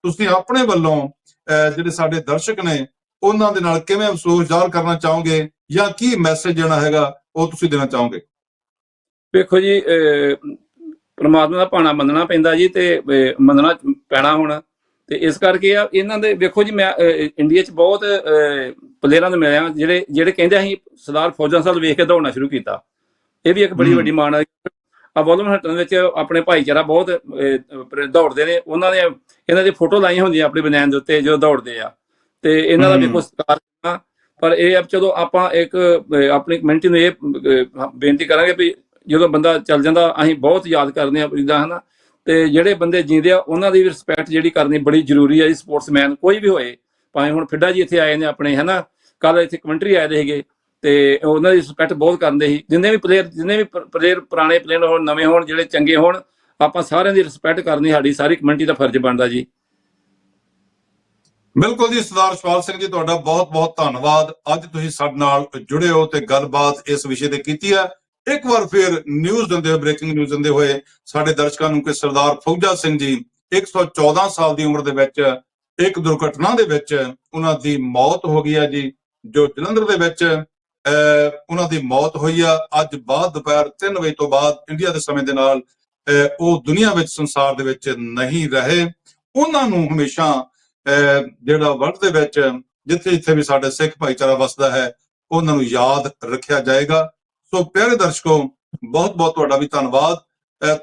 ਤੁਸੀਂ ਆਪਣੇ ਵੱਲੋਂ ਅਹ, ਜਿਹੜੇ ਸਾਡੇ ਦਰਸ਼ਕ ਨੇ ਉਹਨਾਂ ਦੇ ਨਾਲ ਕਿਵੇਂ ਅਫਸੋਸ ਜ਼ਾਹਰ ਕਰਨਾ ਚਾਹੋਗੇ ਜਾਂ ਕੀ ਮੈਸੇਜ ਦੇਣਾ ਹੈਗਾ? ਉਹ ਤੁਸੀਂ ਦੇਣਾ ਚਾਹੋਗੇ? ਵੇਖੋ ਜੀ ਪ੍ਰਮਾਤਮਾ ਦਾ ਭਾਣਾ ਮੰਨਣਾ ਪੈਂਦਾ ਜੀ ਤੇ ਮੰਨਣਾ ਪੈਣਾ ਹੁਣ। ਤੇ ਇਸ ਕਰਕੇ ਆ ਇਹਨਾਂ ਦੇ ਵੇਖੋ ਜੀ ਮੈਂ ਇੰਡੀਆ 'ਚ ਬਹੁਤ ਪਲੇਅਰਾਂ ਨੂੰ ਮਿਲਿਆ ਜਿਹੜੇ ਜਿਹੜੇ ਕਹਿੰਦੇ ਅਸੀਂ ਸਰਦਾਰ ਫੌਜਾਂ ਸਾਹਿਬ ਵੇਖ ਕੇ ਦੌੜਨਾ ਸ਼ੁਰੂ ਕੀਤਾ। ਇਹ ਵੀ ਇੱਕ ਬੜੀ। ਵੱਡੀ ਮਾਣ ਹੈ ਆ ਵੋਲਮਹਟਨ ਵਿੱਚ ਆਪਣੇ ਭਾਈਚਾਰਾ ਬਹੁਤ ਦੌੜਦੇ ਨੇ। ਉਹਨਾਂ ਦੇ ਇਹਨਾਂ ਦੀ ਫੋਟੋ ਲਾਈਆਂ ਹੁੰਦੀਆਂ ਆਪਣੀ ਬਨੈਣ ਦੇ ਉੱਤੇ ਜਦੋਂ ਦੌੜਦੇ ਆ। ਤੇ ਇਹਨਾਂ ਦਾ ਹੂੰ। ਵੇਖੋ ਸਤਿਕਾਰ ਕਰਨਾ ਪਰ ਇਹ ਆ ਵੀ ਚਲੋ ਆਪਾਂ ਇੱਕ ਆਪਣੀ ਕਮਿਊਨਿਟੀ ਨੂੰ ਇਹ ਬੇਨਤੀ ਕਰਾਂਗੇ ਵੀ ਜਦੋਂ ਬੰਦਾ ਚੱਲ ਜਾਂਦਾ, ਅਸੀਂ ਬਹੁਤ ਯਾਦ ਕਰਦੇ ਆ ਜਿੱਦਾਂ ਹਨਾ? ਤੇ ਜਿਹੜੇ ਬੰਦੇ ਜੀਂਦੇ ਆ, ਉਹਨਾਂ ਦੀ ਵੀ ਰਿਸਪੈਕਟ ਜਿਹੜੀ ਕਰਨੀ ਬੜੀ ਜ਼ਰੂਰੀ ਹੈ ਜੀ ਸਪੋਰਟਸਮੈਨ ਕੋਈ ਵੀ ਹੋਏ, ਭਾਵੇਂ ਹੁਣ ਫਿੱਡਾ ਜੀ ਇੱਥੇ ਆਏ ਨੇ ਆਪਣੇ, ਹਨਾ? ਕੱਲ ਇੱਥੇ ਕਮੈਂਟਰੀ ਆਏ ਦੇ ਸੀਗੇ, ਤੇ ਉਹਨਾਂ ਦੀ ਰਿਸਪੈਕਟ ਬਹੁਤ ਕਰਦੇ ਸੀ। ਜਿੰਨੇ ਵੀ ਪਲੇਅਰ ਜਿੰਨੇ ਵੀ ਪਲੇਅਰ ਪੁਰਾਣੇ ਪਲੇਅਰ ਹੋਣ, ਨਵੇਂ ਹੋਣ, ਜਿਹੜੇ ਚੰਗੇ ਹੋਣ, ਆਪਾਂ ਸਾਰਿਆਂ ਦੀ ਰਿਸਪੈਕਟ ਕਰਨੀ ਸਾਡੀ, ਸਾਰੀ ਕਮਿਊਨਿਟੀ ਦਾ ਫਰਜ਼ ਬਣਦਾ ਜੀ। ਬਿਲਕੁਲ ਜੀ ਸਰਦਾਰ ਸ਼ਵਾਲ ਸਿੰਘ ਜੀ ਤੁਹਾਡਾ ਬਹੁਤ ਬਹੁਤ ਧੰਨਵਾਦ। ਅੱਜ ਤੁਸੀਂ ਸਾਡੇ ਨਾਲ ਜੁੜੇ ਹੋ ਤੇ ਗੱਲਬਾਤ ਇਸ ਵਿਸ਼ੇ ਤੇ ਕੀਤੀ ਹੈ। ਇੱਕ ਵਾਰ ਫਿਰ ਨਿਊਜ਼ ਦਿੰਦੇ ਹੋਏ ਬ੍ਰੇਕਿੰਗ ਨਿਊਜ਼ ਦਿੰਦੇ ਹੋਏ ਸਾਡੇ ਦਰਸ਼ਕਾਂ ਨੂੰ ਕਿ ਸਰਦਾਰ ਫੌਜਾ ਸਿੰਘ ਜੀ 114 ਸਾਲ ਦੀ ਉਮਰ ਦੇ ਵਿੱਚ ਇੱਕ ਦੁਰਘਟਨਾ ਦੇ ਵਿੱਚ ਉਹਨਾਂ ਦੀ ਮੌਤ ਹੋ ਗਈ ਹੈ ਜੀ ਜੋ ਜਲੰਧਰ ਦੇ ਵਿੱਚ ਅਹ, ਉਹਨਾਂ ਦੀ ਮੌਤ ਹੋਈ ਆ। ਅੱਜ ਬਾਅਦ ਦੁਪਹਿਰ 3 ਵਜੇ ਤੋਂ ਬਾਅਦ ਇੰਡੀਆ ਦੇ ਸਮੇਂ ਦੇ ਨਾਲ ਉਹ ਦੁਨੀਆ ਵਿੱਚ ਸੰਸਾਰ ਦੇ ਵਿੱਚ ਨਹੀਂ ਰਹੇ। ਉਹਨਾਂ ਨੂੰ ਹਮੇਸ਼ਾ ਜਿਹੜਾ ਵਰਲਡ ਦੇ ਵਿੱਚ ਜਿੱਥੇ ਜਿੱਥੇ ਵੀ ਸਾਡੇ ਸਿੱਖ ਭਾਈਚਾਰਾ ਵਸਦਾ ਹੈ ਉਹਨਾਂ ਨੂੰ ਯਾਦ ਰੱਖਿਆ ਜਾਏਗਾ। ਸੋ ਪਿਆਰੇ ਦਰਸ਼ਕੋ ਬਹੁਤ ਬਹੁਤ ਤੁਹਾਡਾ ਵੀ ਧੰਨਵਾਦ।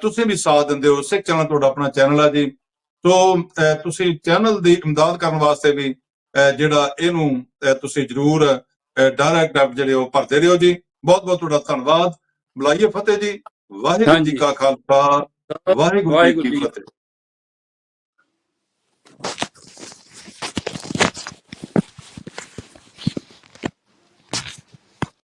ਤੁਸੀਂ ਵੀ ਸਾਥ ਦਿੰਦੇ ਹੋ। ਸਿੱਖ ਚੈਨਲ ਤੁਹਾਡਾ ਆਪਣਾ ਚੈਨਲ ਹੈ ਜੀ। ਸੋ ਤੁਸੀਂ ਚੈਨਲ ਦੀ ਇਮਦਾਦ ਕਰਨ ਵਾਸਤੇ ਵੀ ਜਿਹੜਾ ਇਹਨੂੰ ਤੁਸੀਂ ਜਰੂਰ ਡਾਇਰੈਕਟ ਐਪ ਜਿਹੜੇ ਉਹ ਭਰਦੇ ਰਹੋ ਜੀ। ਬਹੁਤ ਬਹੁਤ ਤੁਹਾਡਾ ਧੰਨਵਾਦ। ਬੁਲਾਈਏ ਫਤਿਹ ਜੀ। ਵਾਹਿਗੁਰੂ ਜੀ। ਕਾ ਖਾਲਸਾ। ਵਾਹਿਗੁਰੂ ਜੀ ਕੀ ਫਤਿਹ।